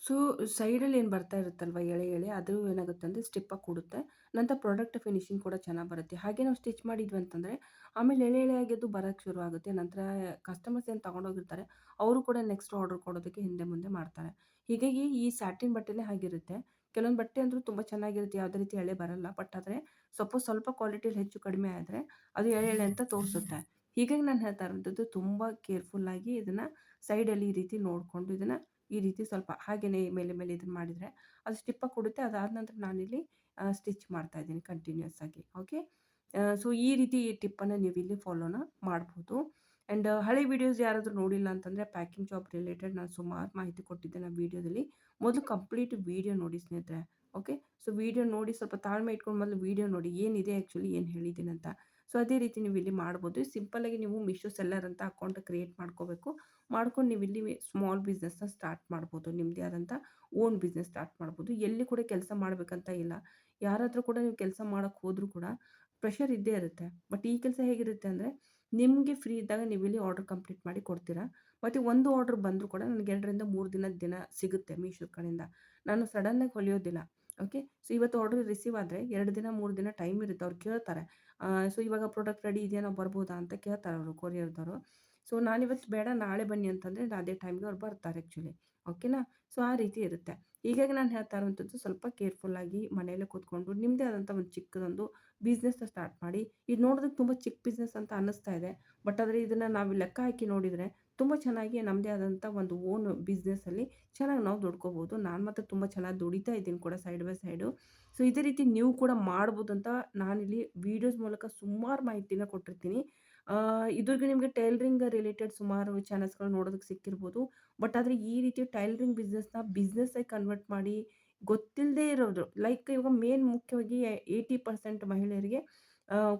A: ಸೊ ಸೈಡಲ್ಲಿ ಏನು ಬರ್ತಾ ಇರುತ್ತಲ್ವ ಎಳೆ ಎಳೆ, ಅದು ಏನಾಗುತ್ತೆ ಅಂದರೆ ಸ್ಟಿಪ್ಪಾಗಿ ಕೊಡುತ್ತೆ. ನಂತರ ಪ್ರಾಡಕ್ಟ್ ಫಿನಿಶಿಂಗ್ ಕೂಡ ಚೆನ್ನಾಗಿ ಬರುತ್ತೆ. ಹಾಗೆ ನಾವು ಸ್ಟಿಚ್ ಮಾಡಿದ್ವಿ ಅಂತಂದರೆ ಆಮೇಲೆ ಎಳೆ ಎಳೆ ಆಗಿದ್ದು ಬರೋಕ್ಕೆ ಶುರು ಆಗುತ್ತೆ. ನಂತರ ಕಸ್ಟಮರ್ಸ್ ಏನು ತೊಗೊಂಡೋಗಿರ್ತಾರೆ ಅವರು ಕೂಡ ನೆಕ್ಸ್ಟ್ ಆರ್ಡರ್ ಕೊಡೋದಕ್ಕೆ ಹಿಂದೆ ಮುಂದೆ ಮಾಡ್ತಾರೆ. ಹೀಗಾಗಿ ಈ ಸ್ಯಾಟಿನ್ ಬಟ್ಟೆನೇ ಆಗಿರುತ್ತೆ ಕೆಲವೊಂದು ಬಟ್ಟೆ ಅಂದರೂ ತುಂಬ ಚೆನ್ನಾಗಿರುತ್ತೆ, ಯಾವುದೇ ರೀತಿ ಎಳೆ ಬರಲ್ಲ. ಬಟ್ ಆದರೆ ಸ್ವಲ್ಪ ಸ್ವಲ್ಪ ಕ್ವಾಲಿಟಿಲಿ ಹೆಚ್ಚು ಕಡಿಮೆ ಆದರೆ ಅದು ಎಳೆ ಎಳೆ ಅಂತ ತೋರಿಸುತ್ತೆ. ಹೀಗಾಗಿ ನಾನು ಹೇಳ್ತಾ ಇರೋಂಥದ್ದು ತುಂಬ ಕೇರ್ಫುಲ್ಲಾಗಿ ಇದನ್ನು ಸೈಡಲ್ಲಿ ಈ ರೀತಿ ನೋಡಿಕೊಂಡು ಇದನ್ನು ಈ ರೀತಿ ಸ್ವಲ್ಪ ಹಾಗೆಯೇ ಮೇಲೆ ಮೇಲೆ ಇದನ್ನು ಮಾಡಿದರೆ ಅದು ಸ್ಟಿಪ್ಪಾಗಿ ಕೊಡುತ್ತೆ. ಅದಾದ ನಂತರ ನಾನಿಲ್ಲಿ ಸ್ಟಿಚ್ ಮಾಡ್ತಾ ಇದ್ದೀನಿ ಕಂಟಿನ್ಯೂಸ್ ಆಗಿ. ಓಕೆ ಸೊ ಈ ರೀತಿ ಈ ಟಿಪ್ಪನ್ನು ನೀವು ಇಲ್ಲಿ ಫಾಲೋನ ಮಾಡ್ಬೋದು. ಆ್ಯಂಡ್ ಹಳೆ ವೀಡಿಯೋಸ್ ಯಾರಾದರೂ ನೋಡಿಲ್ಲ ಅಂತಂದರೆ ಪ್ಯಾಕಿಂಗ್ ಜಾಬ್ ರಿಲೇಟೆಡ್ ನಾನು ಸುಮಾರು ಮಾಹಿತಿ ಕೊಟ್ಟಿದ್ದೆ ನಾನು ವೀಡಿಯೋದಲ್ಲಿ. ಮೊದಲು ಕಂಪ್ಲೀಟ್ ವೀಡಿಯೋ ನೋಡಿ ಸ್ನೇಹಿತರೆ, ಓಕೆ? ಸೊ ವೀಡಿಯೋ ನೋಡಿ ಸ್ವಲ್ಪ ತಾಳ್ಮೆ ಇಟ್ಕೊಂಡು ಮೊದಲು ವೀಡಿಯೋ ನೋಡಿ, ಏನಿದೆ ಆ್ಯಕ್ಚುಲಿ ಏನು ಹೇಳಿದ್ದೀನಿ ಅಂತ. ಸೊ ಅದೇ ರೀತಿ ನೀವು ಇಲ್ಲಿ ಮಾಡ್ಬೋದು. ಸಿಂಪಲ್ಲಾಗಿ ನೀವು ಮಿಶೋ ಸೆಲ್ಲರ್ ಅಂತ ಅಕೌಂಟ್ ಕ್ರಿಯೇಟ್ ಮಾಡ್ಕೋಬೇಕು. ಮಾಡ್ಕೊಂಡು ನೀವು ಇಲ್ಲಿ ಸ್ಮಾಲ್ ಬಿಸ್ನೆಸ್ನ ಸ್ಟಾರ್ಟ್ ಮಾಡ್ಬೋದು. ನಿಮ್ಮದೇ ಆದಂಥ ಓನ್ ಬಿಸ್ನೆಸ್ ಸ್ಟಾರ್ಟ್ ಮಾಡ್ಬೋದು. ಎಲ್ಲಿ ಕೂಡ ಕೆಲಸ ಮಾಡಬೇಕಂತ ಇಲ್ಲ. ಯಾರಾದರೂ ಕೂಡ ನೀವು ಕೆಲಸ ಮಾಡೋಕ್ಕೆ ಹೋದರೂ ಕೂಡ ಪ್ರೆಷರ್ ಇದ್ದೇ ಇರುತ್ತೆ. ಬಟ್ ಈ ಕೆಲಸ ಹೇಗಿರುತ್ತೆ ಅಂದರೆ ನಿಮಗೆ ಫ್ರೀ ಇದ್ದಾಗ ನೀವು ಇಲ್ಲಿ ಆರ್ಡರ್ ಕಂಪ್ಲೀಟ್ ಮಾಡಿ ಕೊಡ್ತೀರಾ? ಮತ್ತು ಒಂದು ಆರ್ಡ್ರ್ ಬಂದರೂ ಕೂಡ ನನಗೆ ಎರಡರಿಂದ ಮೂರು ದಿನದ ದಿನ ಸಿಗುತ್ತೆ ಮೀಶೋ ಕಡೆಯಿಂದ. ನಾನು ಸಡನ್ನಾಗಿ ಹೊಲಿಯೋದಿಲ್ಲ ಓಕೆ ಸೊ ಇವತ್ತು ಆರ್ಡರ್ ರಿಸೀವ್ ಆದರೆ ಎರಡು ದಿನ, ಮೂರು ದಿನ ಟೈಮ್ ಇರುತ್ತೆ ಅವ್ರು ಕೇಳ್ತಾರೆ. ಸೊ ಇವಾಗ ಪ್ರಾಡಕ್ಟ್ ರೆಡಿ ಇದೆಯಾ, ನಾವು ಬರ್ಬೋದಾ ಅಂತ ಕೇಳ್ತಾರೆ ಅವರು ಕೊರಿಯರ್ದವರು ಸೊ ನಾನಿವತ್ತು ಬೇಡ, ನಾಳೆ ಬನ್ನಿ ಅಂತಂದರೆ ಅದೇ ಟೈಮ್ಗೆ ಅವ್ರು ಬರ್ತಾರೆ ಆ್ಯಕ್ಚುಲಿ ಓಕೆನಾ ಸೊ ಆ ರೀತಿ ಇರುತ್ತೆ. ಹೀಗಾಗಿ ನಾನು ಹೇಳ್ತಾ ಇರುವಂಥದ್ದು ಸ್ವಲ್ಪ ಕೇರ್ಫುಲ್ಲಾಗಿ ಮನೆಯಲ್ಲೇ ಕೂತ್ಕೊಂಡು ನಿಮ್ಮದೇ ಆದಂಥ ಒಂದು ಚಿಕ್ಕದೊಂದು ಬಿಸ್ನೆಸ್ನ ಸ್ಟಾರ್ಟ್ ಮಾಡಿ. ಇದು ನೋಡೋದಕ್ಕೆ ತುಂಬ ಚಿಕ್ಕ ಬಿಸ್ನೆಸ್ ಅಂತ ಅನ್ನಿಸ್ತಾ ಇದೆ. ಬಟ್ ಆದರೆ ಇದನ್ನು ನಾವು ಲೆಕ್ಕ ಹಾಕಿ ನೋಡಿದರೆ ತುಂಬ ಚೆನ್ನಾಗಿ ನಮ್ಮದೇ ಆದಂಥ ಒಂದು ಓನ್ ಬಿಸ್ನೆಸ್ಸಲ್ಲಿ ಚೆನ್ನಾಗಿ ನಾವು ದುಡ್ಕೋಬೋದು. ನಾನು ಮಾತ್ರ ತುಂಬ ಚೆನ್ನಾಗಿ ದುಡಿತಾ ಇದ್ದೀನಿ ಕೂಡ ಸೈಡ್ ಬೈ ಸೈಡು ಸೊ ಇದೇ ರೀತಿ ನೀವು ಕೂಡ ಮಾಡ್ಬೋದು ಅಂತ ನಾನಿಲ್ಲಿ ವೀಡಿಯೋಸ್ ಮೂಲಕ ಸುಮಾರು ಮಾಹಿತಿನ ಕೊಟ್ಟಿರ್ತೀನಿ. ಇದ್ರಿಗೆ ನಿಮಗೆ ಟೈಲರಿಂಗ್ ರಿಲೇಟೆಡ್ ಸುಮಾರು ಚಾನಲ್ಸ್ಗಳು ನೋಡೋದಕ್ಕೆ ಸಿಕ್ಕಿರ್ಬೋದು. ಬಟ್ ಆದರೆ ಈ ರೀತಿ ಟೈಲರಿಂಗ್ ಬಿಸ್ನೆಸ್ನ ಬಿಸ್ನೆಸ್ಸಾಗಿ ಕನ್ವರ್ಟ್ ಮಾಡಿ ಗೊತ್ತಿಲ್ಲದೆ ಇರೋದು ಲೈಕ್ ಇವಾಗ ಮೇನ್ ಮುಖ್ಯವಾಗಿ ಏಯ್ಟಿ ಪರ್ಸೆಂಟ್ ಮಹಿಳೆಯರಿಗೆ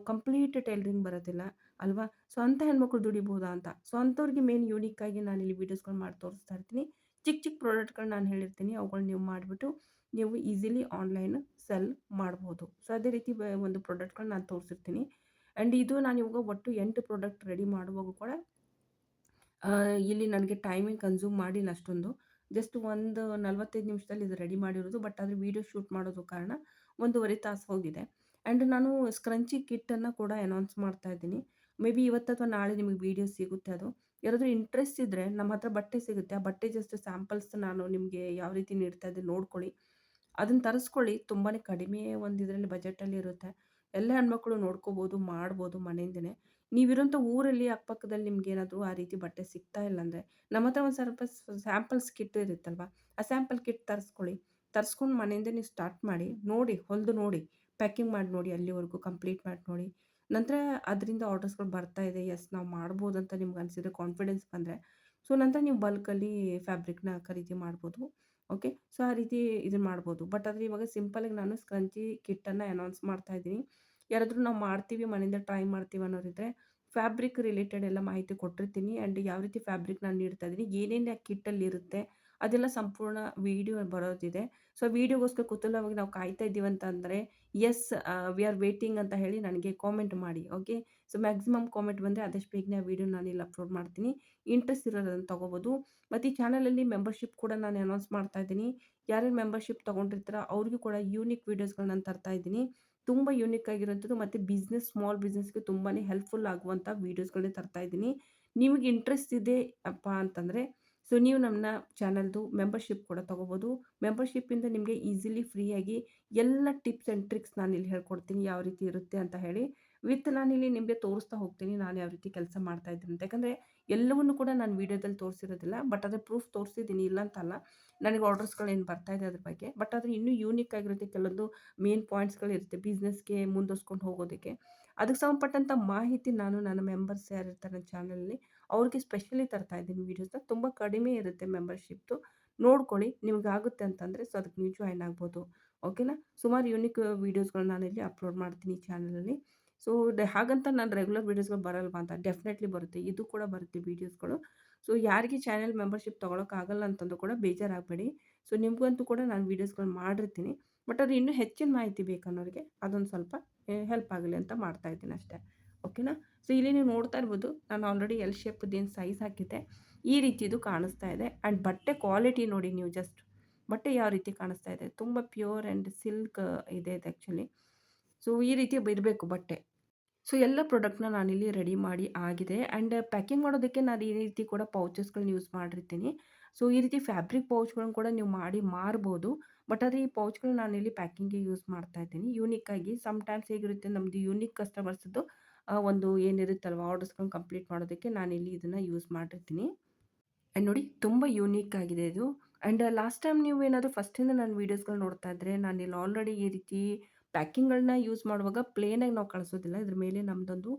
A: ಕಂಪ್ಲೀಟ್ ಟೈಲರಿಂಗ್ ಬರೋದಿಲ್ಲ ಅಲ್ವಾ? ಸೊ ಅಂಥ ಹೆಣ್ಮಕ್ಳು ದುಡಿಬೋದಾ ಅಂತ. ಸೊ ಅಂಥವ್ರಿಗೆ ಮೇನ್ ಆಗಿ ನಾನು ಇಲ್ಲಿ ವೀಡಿಯೋಸ್ಗಳು ಮಾಡಿ ತೋರಿಸ್ತಾ ಇರ್ತೀನಿ. ಚಿಕ್ಕ ಚಿಕ್ಕ ಪ್ರಾಡಕ್ಟ್ಗಳು ನಾನು ಹೇಳಿರ್ತೀನಿ ಅವುಗಳನ್ನ ನೀವು ಮಾಡಿಬಿಟ್ಟು ನೀವು ಈಸಿಲಿ ಆನ್ಲೈನ್ ಸೆಲ್ ಮಾಡ್ಬೋದು. ಸೊ ಅದೇ ರೀತಿ ಒಂದು ಪ್ರಾಡಕ್ಟ್ಗಳು ನಾನು ತೋರಿಸಿರ್ತೀನಿ. ಆ್ಯಂಡ್ ಇದು ನಾನು ಇವಾಗ ಒಟ್ಟು ಎಂಟು ಪ್ರಾಡಕ್ಟ್ ರೆಡಿ ಮಾಡುವಾಗ ಕೂಡ ಇಲ್ಲಿ ನನಗೆ ಟೈಮಿಂಗ್ ಕನ್ಸ್ಯೂಮ್ ಮಾಡಿಲ್ಲ ಅಷ್ಟೊಂದು. ಜಸ್ಟ್ ಒಂದು ನಲವತ್ತೈದು ನಿಮಿಷದಲ್ಲಿ ಇದು ರೆಡಿ ಮಾಡಿರೋದು ಬಟ್ ಆದರೆ ವೀಡಿಯೋ ಶೂಟ್ ಮಾಡೋದು ಕಾರಣ ಒಂದೂವರೆ ತಾಸು ಹೋಗಿದೆ. ಆ್ಯಂಡ್ ನಾನು ಸ್ಕ್ರಂಚಿ ಕಿಟ್ಟನ್ನು ಕೂಡ ಅನೌನ್ಸ್ ಮಾಡ್ತಾ ಇದ್ದೀನಿ. ಮೇ ಬಿ ಇವತ್ತು ಅಥವಾ ನಾಳೆ ನಿಮಗೆ ವೀಡಿಯೋ ಸಿಗುತ್ತೆ ಅದು. ಯಾರಾದರೂ ಇಂಟ್ರೆಸ್ಟ್ ಇದ್ದರೆ ನಮ್ಮ ಹತ್ರ ಬಟ್ಟೆ ಸಿಗುತ್ತೆ. ಆ ಬಟ್ಟೆ ಜಸ್ಟ್ ಸ್ಯಾಂಪಲ್ಸ್ ನಾನು ನಿಮಗೆ ಯಾವ ರೀತಿ ನೀಡ್ತಾ ಇದ್ದೀನಿ ನೋಡ್ಕೊಳ್ಳಿ. ಅದನ್ನು ತರಿಸ್ಕೊಳ್ಳಿ. ತುಂಬಾ ಕಡಿಮೆ ಒಂದು ಇದರಲ್ಲಿ ಬಜೆಟಲ್ಲಿ ಇರುತ್ತೆ. ಎಲ್ಲ ಹೆಣ್ಮಕ್ಳು ನೋಡ್ಕೋಬೋದು, ಮಾಡ್ಬೋದು ಮನೆಯಿಂದನೇ. ನೀವಿರೋಂಥ ಊರಲ್ಲಿ ಅಕ್ಕಪಕ್ಕದಲ್ಲಿ ನಿಮ್ಗೆ ಏನಾದರೂ ಆ ರೀತಿ ಬಟ್ಟೆ ಸಿಗ್ತಾ ಇಲ್ಲ ಅಂದರೆ ನಮ್ಮ ಹತ್ರ ಒಂದು ಸ್ವಲ್ಪ ಸ್ಯಾಂಪಲ್ಸ್ ಕಿಟ್ ಇರುತ್ತಲ್ವ? ಆ ಸ್ಯಾಂಪಲ್ ಕಿಟ್ ತರಿಸ್ಕೊಳ್ಳಿ. ತರಿಸ್ಕೊಂಡು ಮನೆಯಿಂದ ನೀವು ಸ್ಟಾರ್ಟ್ ಮಾಡಿ, ನೋಡಿ, ಹೊಲಿದು ನೋಡಿ. ಪ್ಯಾಕಿಂಗ್ ಮಾಡಿ ನೋಡಿ, ಅಲ್ಲಿವರೆಗೂ ಕಂಪ್ಲೀಟ್ ಮಾಡಿ ನೋಡಿ. ನಂತರ ಅದರಿಂದ ಆರ್ಡರ್ಸ್ಗಳು ಬರ್ತಾ ಇದೆ, ಎಸ್, ನಾವು ಮಾಡ್ಬೋದು ಅಂತ ನಿಮ್ಗೆ ಅನಿಸಿದ್ರೆ ಕಾನ್ಫಿಡೆನ್ಸ್ ಬಂದರೆ. ಸೊ, ನಂತರ ನೀವು ಬಲ್ಕಲ್ಲಿ ಫ್ಯಾಬ್ರಿಕ್ನ ಖರೀದಿ ಮಾಡ್ಬೋದು, ಓಕೆ? ಸೊ, ಆ ರೀತಿ ಇದನ್ನು ಮಾಡ್ಬೋದು. ಬಟ್ ಆದರೆ ಇವಾಗ ಸಿಂಪಲಾಗಿ ನಾನು ಸ್ಕ್ರಂಚಿ ಕಿಟ್ಟನ್ನು ಅನೌನ್ಸ್ ಮಾಡ್ತಾ ಇದ್ದೀನಿ. ಯಾರಾದರೂ ನಾವು ಮಾಡ್ತೀವಿ, ಮನೆಯಿಂದ ಟ್ರೈ ಮಾಡ್ತೀವಿ ಅನ್ನೋರಿದ್ದರೆ ಫ್ಯಾಬ್ರಿಕ್ ರಿಲೇಟೆಡ್ ಎಲ್ಲ ಮಾಹಿತಿ ಕೊಟ್ಟಿರ್ತೀನಿ ಆ್ಯಂಡ್ ಯಾವ ರೀತಿ ಫ್ಯಾಬ್ರಿಕ್ ನಾನು ನೀಡ್ತಾ ಇದ್ದೀನಿ ಏನೇನು ಆ ಕಿಟ್ಟಲ್ಲಿ ಇರುತ್ತೆ ಅದೆಲ್ಲ ಸಂಪೂರ್ಣ ವಿಡಿಯೋ ಬರೋದಿದೆ. ಸೊ ವಿಡಿಯೋಗೋಸ್ಕರ ಕುತೂಹಲವಾಗಿ ನಾವು ಕಾಯ್ತಾ ಇದ್ದೀವಿ ಅಂತಂದರೆ ಎಸ್ ವಿ ಆರ್ ವೇಟಿಂಗ್ ಅಂತ ಹೇಳಿ ನನಗೆ ಕಾಮೆಂಟ್ ಮಾಡಿ ಓಕೆ ಸೊ ಮ್ಯಾಕ್ಸಿಮಮ್ ಕಾಮೆಂಟ್ ಬಂದರೆ ಅದಷ್ಟು ಬೇಗನೆ ಆ ವಿಡಿಯೋ ನಾನು ಇಲ್ಲಿ ಅಪ್ಲೋಡ್ ಮಾಡ್ತೀನಿ. ಇಂಟ್ರೆಸ್ಟ್ ಇರೋದನ್ನು ತೊಗೋಬೋದು. ಮತ್ತು ಈ ಚಾನಲಲ್ಲಿ ಮೆಂಬರ್ಶಿಪ್ ಕೂಡ ನಾನು ಅನೌನ್ಸ್ ಮಾಡ್ತಾ ಇದ್ದೀನಿ ಯಾರ್ಯಾರು ಮೆಂಬರ್ಶಿಪ್ ತೊಗೊಂಡಿರ್ತಾರೋ ಅವ್ರಿಗೂ ಕೂಡ ಯೂನಿಕ್ ವೀಡಿಯೋಸ್ಗಳನ್ನ ನಾನು ತರ್ತಾ ಇದ್ದೀನಿ ತುಂಬ ಯೂನಿಕ್ ಆಗಿರೋಂಥದ್ದು ಮತ್ತು ಬಿಸ್ನೆಸ್ ಸ್ಮಾಲ್ ಬಿಸ್ನೆಸ್ಗೆ ತುಂಬಾ ಹೆಲ್ಪ್ಫುಲ್ ಆಗುವಂಥ ವೀಡಿಯೋಸ್ಗಳನ್ನ ತರ್ತಾ ಇದ್ದೀನಿ. ನಿಮಗೆ ಇಂಟ್ರೆಸ್ಟ್ ಇದೆ ಅಪ್ಪ ಅಂತಂದರೆ ಸೊ ನೀವು ನಮ್ಮ ಚಾನಲ್ದು ಮೆಂಬರ್ಶಿಪ್ ಕೂಡ ತೊಗೋಬೋದು. ಮೆಂಬರ್ಶಿಪ್ಪಿಂದ ನಿಮಗೆ ಈಸಿಲಿ ಫ್ರೀಯಾಗಿ ಎಲ್ಲ ಟಿಪ್ಸ್ ಆ್ಯಂಡ್ ಟ್ರಿಕ್ಸ್ ನಾನು ಇಲ್ಲಿ ಹೇಳ್ಕೊಡ್ತೀನಿ ಯಾವ ರೀತಿ ಇರುತ್ತೆ ಅಂತ ಹೇಳಿ. ವಿತ್ ನಾನಿಲ್ಲಿ ನಿಮಗೆ ತೋರಿಸ್ತಾ ಹೋಗ್ತೀನಿ ನಾನು ಯಾವ ರೀತಿ ಕೆಲಸ ಮಾಡ್ತಾ ಇದ್ದೀನಿ ಯಾಕಂದರೆ ಎಲ್ಲವನ್ನು ಕೂಡ ನಾನು ವೀಡಿಯೋದಲ್ಲಿ ತೋರಿಸಿರೋದಿಲ್ಲ ಬಟ್ ಅದೇ ಪ್ರೂಫ್ ತೋರಿಸಿದ್ದೀನಿ ಇಲ್ಲ ಅಂತಲ್ಲ ನನಗೆ ಆರ್ಡರ್ಸ್ಗಳು ಏನು ಬರ್ತಾ ಇದೆ ಅದ್ರ ಬಗ್ಗೆ. ಬಟ್ ಆದರೆ ಇನ್ನೂ ಯೂನಿಕ್ ಆಗಿರುತ್ತೆ ಕೆಲವೊಂದು ಮೇನ್ ಪಾಯಿಂಟ್ಸ್ಗಳಿರುತ್ತೆ ಬಿಸ್ನೆಸ್ಗೆ ಮುಂದುವರ್ಸ್ಕೊಂಡು ಹೋಗೋದಕ್ಕೆ. ಅದಕ್ಕೆ ಸಂಬಂಧಪಟ್ಟಂಥ ಮಾಹಿತಿ ನಾನು ನನ್ನ ಮೆಂಬರ್ಸ್ ಯಾರಿರ್ತಾರೆ ನನ್ನ ಚಾನಲಲ್ಲಿ ಅವ್ರಿಗೆ ಸ್ಪೆಷಲಿ ತರ್ತಾ ಇದ್ದೀನಿ ವೀಡಿಯೋಸ್ನ ತುಂಬ ಕಡಿಮೆ ಇರುತ್ತೆ ಮೆಂಬರ್ಶಿಪ್ದು ನೋಡ್ಕೊಳ್ಳಿ ನಿಮ್ಗೆ ಆಗುತ್ತೆ ಅಂತಂದರೆ ಸೊ ಅದಕ್ಕೆ ನೀವು ಜಾಯ್ನ್ ಆಗ್ಬೋದು. ಓಕೆನಾ ಸುಮಾರು ಯೂನಿಕ್ ವೀಡಿಯೋಸ್ಗಳನ್ನ ಇಲ್ಲಿ ಅಪ್ಲೋಡ್ ಮಾಡ್ತೀನಿ ಚಾನಲಲ್ಲಿ ಸೊ ಹಾಗಂತ ನಾನು ರೆಗ್ಯುಲರ್ ವೀಡಿಯೋಸ್ಗಳು ಬರಲ್ವಾ ಅಂತ ಡೆಫಿನೆಟ್ಲಿ ಬರುತ್ತೆ. ಇದು ಕೂಡ ಬರುತ್ತೆ ವೀಡಿಯೋಸ್ಗಳು ಸೊ, ಯಾರಿಗೆ ಚಾನೆಲ್ ಮೆಂಬರ್ಶಿಪ್ ತೊಗೊಳಕ್ಕಾಗಲ್ಲ ಅಂತಂದು ಕೂಡ ಬೇಜಾರಾಗಬೇಡಿ. ಸೊ, ನಿಮಗಂತೂ ಕೂಡ ನಾನು ವೀಡಿಯೋಸ್ಗಳು ಮಾಡಿರ್ತೀನಿ. ಬಟ್ ಅದು ಇನ್ನೂ ಹೆಚ್ಚಿನ ಮಾಹಿತಿ ಬೇಕನ್ನೋರಿಗೆ ಅದೊಂದು ಸ್ವಲ್ಪ ಹೆಲ್ಪ್ ಆಗಲಿ ಅಂತ ಮಾಡ್ತಾ ಇದ್ದೀನಿ ಅಷ್ಟೇ. ಓಕೆನಾ ಸೊ ಇಲ್ಲಿ ನೀವು ನೋಡ್ತಾ ಇರ್ಬೋದು, ನಾನು ಆಲ್ರೆಡಿ ಎಲ್ ಶೇಪ್ದೇನು ಸೈಜ್ ಹಾಕಿದ್ದೆ. ಈ ರೀತಿದು ಕಾಣಿಸ್ತಾ ಇದೆ. ಆ್ಯಂಡ್ ಬಟ್ಟೆ ಕ್ವಾಲಿಟಿ ನೋಡಿ ನೀವು ಜಸ್ಟ್ ಬಟ್ಟೆ ಯಾವ ರೀತಿ ಕಾಣಿಸ್ತಾ ಇದೆ? ತುಂಬ ಪ್ಯೂರ್ ಆ್ಯಂಡ್ ಸಿಲ್ಕ್ ಇದೆ ಇದು ಆ್ಯಕ್ಚುಲಿ ಸೊ ಈ ರೀತಿ ಇರಬೇಕು ಬಟ್ಟೆ. ಸೊ ಎಲ್ಲ ಪ್ರಾಡಕ್ಟ್ನ ನಾನಿಲ್ಲಿ ರೆಡಿ ಮಾಡಿ ಆಗಿದೆ. ಆ್ಯಂಡ್ ಪ್ಯಾಕಿಂಗ್ ಮಾಡೋದಕ್ಕೆ ನಾನು ಈ ರೀತಿ ಕೂಡ ಪೌಚಸ್ಗಳನ್ನ ಯೂಸ್ ಮಾಡಿರ್ತೀನಿ. ಸೊ ಈ ರೀತಿ ಫ್ಯಾಬ್ರಿಕ್ ಪೌಚ್ಗಳನ್ನ ಕೂಡ ನೀವು ಮಾಡಿ ಮಾರ್ಬೋದು. ಬಟ್ ಆದರೆ ಈ ಪೌಚ್ಗಳನ್ನ ನಾನಿಲ್ಲಿ ಪ್ಯಾಕಿಂಗ್ಗೆ ಯೂಸ್ ಮಾಡ್ತಾ ಇದ್ದೀನಿ. ಯೂನಿಕ್ ಆಗಿ ಟೈಮ್ಸ್ ಹೇಗಿರುತ್ತೆ ನಮ್ಮದು ಯೂನಿಕ್ ಕಸ್ಟಮರ್ಸ್ದು ಒಂದು ಏನಿರುತ್ತಲ್ವ ಆರ್ಡರ್ಸ್ಗಳನ್ನ ಕಂಪ್ಲೀಟ್ ಮಾಡೋದಕ್ಕೆ ನಾನಿಲ್ಲಿ ಇದನ್ನು ಯೂಸ್ ಮಾಡಿರ್ತೀನಿ. ಆ್ಯಂಡ್ ನೋಡಿ ತುಂಬ ಯೂನಿಕ್ ಆಗಿದೆ ಇದು. ಆ್ಯಂಡ್ ಲಾಸ್ಟ್ ಟೈಮ್ ನೀವು ಏನಾದರೂ ಫಸ್ಟಿಂದ ನನ್ನ ವೀಡಿಯೋಸ್ಗಳು ನೋಡ್ತಾ ಇದ್ದರೆ ನಾನಿಲ್ಲಿ ಆಲ್ರೆಡಿ ಈ ರೀತಿ ಪ್ಯಾಕಿಂಗ್ಗಳನ್ನ ಯೂಸ್ ಮಾಡುವಾಗ ಪ್ಲೇನಾಗಿ ನಾವು ಕಳಿಸೋದಿಲ್ಲ. ಇದ್ರ ಮೇಲೆ ನಮ್ಮದೊಂದು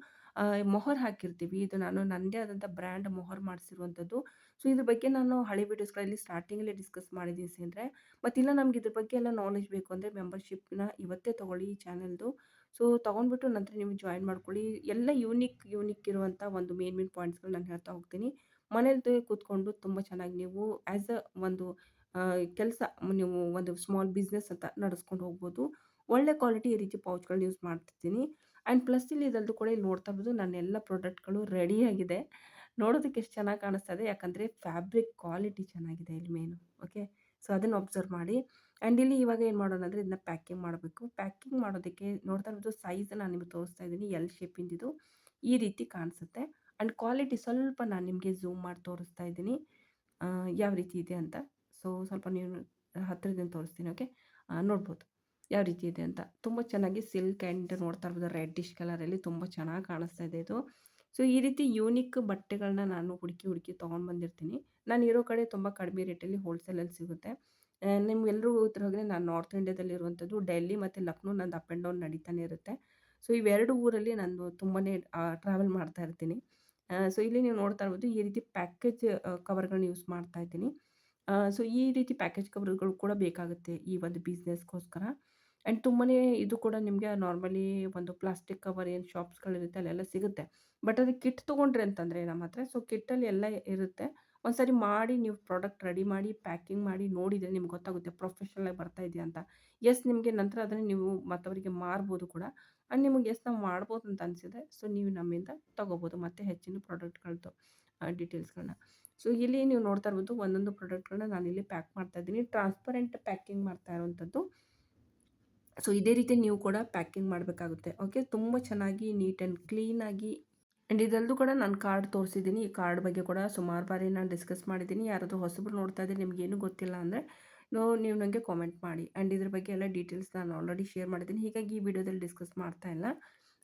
A: ಮೊಹರ್ ಹಾಕಿರ್ತೀವಿ. ಇದು ನಾನು ನನ್ನದೇ ಆದಂಥ ಬ್ರ್ಯಾಂಡ್ ಮೊಹರ್ ಮಾಡಿಸಿರುವಂಥದ್ದು. ಸೊ, ಇದ್ರ ಬಗ್ಗೆ ನಾನು ಹಳೆ ವೀಡಿಯೋಸ್ಗಳಲ್ಲಿ ಸ್ಟಾರ್ಟಿಂಗಲ್ಲೇ ಡಿಸ್ಕಸ್ ಮಾಡಿದ್ದೀನಿ ಅಂದರೆ ಮತ್ತಿಲ್ಲ ನಮ್ಗೆ ಇದ್ರ ಬಗ್ಗೆ ಎಲ್ಲ ನಾಲೆಜ್ ಬೇಕು ಅಂದರೆ ಮೆಂಬರ್ಶಿಪ್ನ ಇವತ್ತೇ ತೊಗೊಳ್ಳಿ ಈ ಚಾನಲ್ದು. ಸೊ, ತೊಗೊಂಡ್ಬಿಟ್ಟು ನಂತರ ನೀವು ಜಾಯಿನ್ ಮಾಡ್ಕೊಳ್ಳಿ. ಎಲ್ಲ ಯೂನಿಕ್ ಯೂನಿಕ್ ಇರುವಂಥ ಒಂದು ಮೇನ್ ಮೇನ್ ಪಾಯಿಂಟ್ಸ್ಗಳು ನಾನು ಹೇಳ್ತಾ ಹೋಗ್ತೀನಿ. ಮನೇಲಿ ಕೂತ್ಕೊಂಡು ತುಂಬ ಚೆನ್ನಾಗಿ ನೀವು ಆ್ಯಸ್ ಅ ಒಂದು ಕೆಲಸ, ನೀವು ಒಂದು ಸ್ಮಾಲ್ ಬಿಸ್ನೆಸ್ ಅಂತ ನಡೆಸ್ಕೊಂಡು ಹೋಗ್ಬೋದು. ಒಳ್ಳೆ ಕ್ವಾಲಿಟಿ ಈ ರೀತಿ ಪೌಚ್ಗಳು ಯೂಸ್ ಮಾಡ್ತಿದ್ದೀನಿ. ಆ್ಯಂಡ್ ಪ್ಲಸ್ ಇಲ್ಲಿ ಇದರದ್ದು ಕೂಡ ಇಲ್ಲಿ ನೋಡ್ತಾ ಇರ್ಬೋದು ನನ್ನ ಎಲ್ಲ ಪ್ರಾಡಕ್ಟ್ಗಳು ರೆಡಿಯಾಗಿದೆ ನೋಡೋದಕ್ಕೆ ಎಷ್ಟು ಚೆನ್ನಾಗಿ ಕಾಣಿಸ್ತಾ ಇದೆ. ಯಾಕಂದರೆ ಫ್ಯಾಬ್ರಿಕ್ ಕ್ವಾಲಿಟಿ ಚೆನ್ನಾಗಿದೆ ಇಲ್ಲಿ ಮೇನು, ಓಕೆ? ಸೊ, ಅದನ್ನು ಒಬ್ಸರ್ವ್ ಮಾಡಿ. ಆ್ಯಂಡ್ ಇಲ್ಲಿ ಇವಾಗ ಏನು ಮಾಡೋಣ ಅಂದರೆ ಇದನ್ನ ಪ್ಯಾಕಿಂಗ್ ಮಾಡಬೇಕು. ಪ್ಯಾಕಿಂಗ್ ಮಾಡೋದಕ್ಕೆ ನೋಡ್ತಾ ಇರೋದು ಸೈಜ್ ನಾನು ನಿಮಗೆ ತೋರಿಸ್ತಾ ಇದ್ದೀನಿ. ಎಲ್ ಶೇಪಿಂದಿದು ಈ ರೀತಿ ಕಾಣಿಸುತ್ತೆ. ಆ್ಯಂಡ್ ಕ್ವಾಲಿಟಿ ಸ್ವಲ್ಪ ನಾನು ನಿಮಗೆ ಝೂಮ್ ಮಾಡಿ ತೋರಿಸ್ತಾ ಇದ್ದೀನಿ. ಯಾವ ರೀತಿ ಇದೆ ಅಂತ. ಸೊ, ಸ್ವಲ್ಪ ನೀವು ಹತ್ತಿರದಿಂದ ತೋರಿಸ್ತೀನಿ, ಓಕೆ? ನೋಡ್ಬೋದು. ಯಾವ ರೀತಿ ಇದೆ ಅಂತ. ತುಂಬ ಚೆನ್ನಾಗಿ ಸಿಲ್ಕ್ ಆ್ಯಂಡ್ ನೋಡ್ತಾ ಇರ್ಬೋದು ರೆಡ್ಡಿಶ್ ಕಲರಲ್ಲಿ ತುಂಬ ಚೆನ್ನಾಗಿ ಕಾಣಿಸ್ತಾ ಇದೆ ಇದು. ಸೊ, ಈ ರೀತಿ ಯೂನಿಕ್ ಬಟ್ಟೆಗಳನ್ನ ನಾನು ಹುಡುಕಿ ಹುಡುಕಿ ತೊಗೊಂಡು ಬಂದಿರ್ತೀನಿ. ನಾನು ಇರೋ ಕಡೆ ತುಂಬ ಕಡಿಮೆ ರೇಟಲ್ಲಿ ಹೋಲ್ಸೇಲಲ್ಲಿ ಸಿಗುತ್ತೆ. ನಿಮ್ಗೆಲ್ಲರೂ ಹೋದರೆ ನಾನು ನಾರ್ತ್ ಇಂಡಿಯಾದಲ್ಲಿ ಇರುವಂಥದ್ದು ಡೆಲ್ಲಿ ಮತ್ತು ಲಕ್ನೋ ನಂದು ಅಪ್ ಆ್ಯಂಡ್ ಡೌನ್ ನಡೀತಾನೆ ಇರುತ್ತೆ. ಸೊ, ಇವೆರಡು ಊರಲ್ಲಿ ನಾನು ತುಂಬಾ ಟ್ರಾವೆಲ್ ಮಾಡ್ತಾ ಇರ್ತೀನಿ. ಸೊ, ಇಲ್ಲಿ ನೀವು ನೋಡ್ತಾ ಇರ್ಬೋದು ಈ ರೀತಿ ಪ್ಯಾಕೇಜ್ ಕವರ್ಗಳನ್ನ ಯೂಸ್ ಮಾಡ್ತಾ ಇದ್ದೀನಿ. ಸೊ, ಈ ರೀತಿ ಪ್ಯಾಕೇಜ್ ಕವರ್ಗಳು ಕೂಡ ಬೇಕಾಗುತ್ತೆ ಈ ಒಂದು ಬಿಸ್ನೆಸ್ಗೋಸ್ಕರ. ಆ್ಯಂಡ್ ತುಂಬಾ ಇದು ಕೂಡ ನಿಮಗೆ ನಾರ್ಮಲಿ ಒಂದು ಪ್ಲಾಸ್ಟಿಕ್ ಕವರ್ ಏನು ಶಾಪ್ಸ್ಗಳಿರುತ್ತೆ ಅಲ್ಲೆಲ್ಲ ಸಿಗುತ್ತೆ. ಬಟ್ ಅದು ಕಿಟ್ ತೊಗೊಂಡ್ರಿ ಅಂತಂದರೆ ನಮ್ಮ ಹತ್ರ, ಸೊ ಕಿಟ್ಟಲ್ಲಿ ಎಲ್ಲ ಇರುತ್ತೆ. ಒಂದು ಸಾರಿ ಮಾಡಿ ನೀವು ಪ್ರಾಡಕ್ಟ್ ರೆಡಿ ಮಾಡಿ, ಪ್ಯಾಕಿಂಗ್ ಮಾಡಿ ನೋಡಿದರೆ ನಿಮ್ಗೆ ಗೊತ್ತಾಗುತ್ತೆ ಪ್ರೊಫೆಷ್ನಲಾಗಿ ಬರ್ತಾ ಇದೆಯಾ ಅಂತ. ಎಸ್, ನಿಮಗೆ ನಂತರ ಅದನ್ನು ನೀವು ಮತ್ತವರಿಗೆ ಮಾರ್ಬೋದು ಕೂಡ. ಆ್ಯಂಡ್ ನಿಮಗೆ ಎಸ್, ನಾವು ಮಾಡ್ಬೋದು ಅಂತ ಅನಿಸಿದೆ ಸೊ ನೀವು ನಮ್ಮಿಂದ ತೊಗೋಬೋದು ಮತ್ತು ಹೆಚ್ಚಿನ ಪ್ರಾಡಕ್ಟ್ಗಳದ್ದು ಡೀಟೇಲ್ಸ್ಗಳನ್ನ ಸೊ ಇಲ್ಲಿ ನೀವು ನೋಡ್ತಾ ಇರ್ಬೋದು ಒಂದೊಂದು ಪ್ರಾಡಕ್ಟ್ಗಳನ್ನ ನಾನು ಇಲ್ಲಿ ಪ್ಯಾಕ್ ಮಾಡ್ತಾ ಇದ್ದೀನಿ. ಟ್ರಾನ್ಸ್ಪರೆಂಟ್ ಪ್ಯಾಕಿಂಗ್ ಮಾಡ್ತಾ ಇರೋವಂಥದ್ದು ಸೊ ಇದೇ ರೀತಿ ನೀವು ಕೂಡ ಪ್ಯಾಕಿಂಗ್ ಮಾಡಬೇಕಾಗುತ್ತೆ. ಓಕೆ ತುಂಬ ಚೆನ್ನಾಗಿ ನೀಟ್ ಆ್ಯಂಡ್ ಕ್ಲೀನಾಗಿ ಆ್ಯಂಡ್ ಇದರಲ್ಲೂ ಕೂಡ ನಾನು ಕಾರ್ಡ್ ತೋರಿಸಿದ್ದೀನಿ ಈ ಕಾರ್ಡ್ ಬಗ್ಗೆ ಕೂಡ ಸುಮಾರು ಬಾರಿ ನಾನು ಡಿಸ್ಕಸ್ ಮಾಡಿದ್ದೀನಿ ಯಾರಾದರೂ ಹೊಸಬ್ರು ನೋಡ್ತಾ ಇದ್ದರೆ ನಿಮಗೇನು ಗೊತ್ತಿಲ್ಲ ಅಂದರೆ, ನೋ, ನೀವು ನನಗೆ ಕಾಮೆಂಟ್ ಮಾಡಿ. ಆ್ಯಂಡ್ ಇದ್ರ ಬಗ್ಗೆ ಎಲ್ಲ ಡೀಟೇಲ್ಸ್ ನಾನು ಆಲ್ರೆಡಿ ಶೇರ್ ಮಾಡಿದ್ದೀನಿ ಹೀಗಾಗಿ ಈ ವಿಡಿಯೋದಲ್ಲಿ ಡಿಸ್ಕಸ್ ಮಾಡ್ತಾ ಇಲ್ಲ.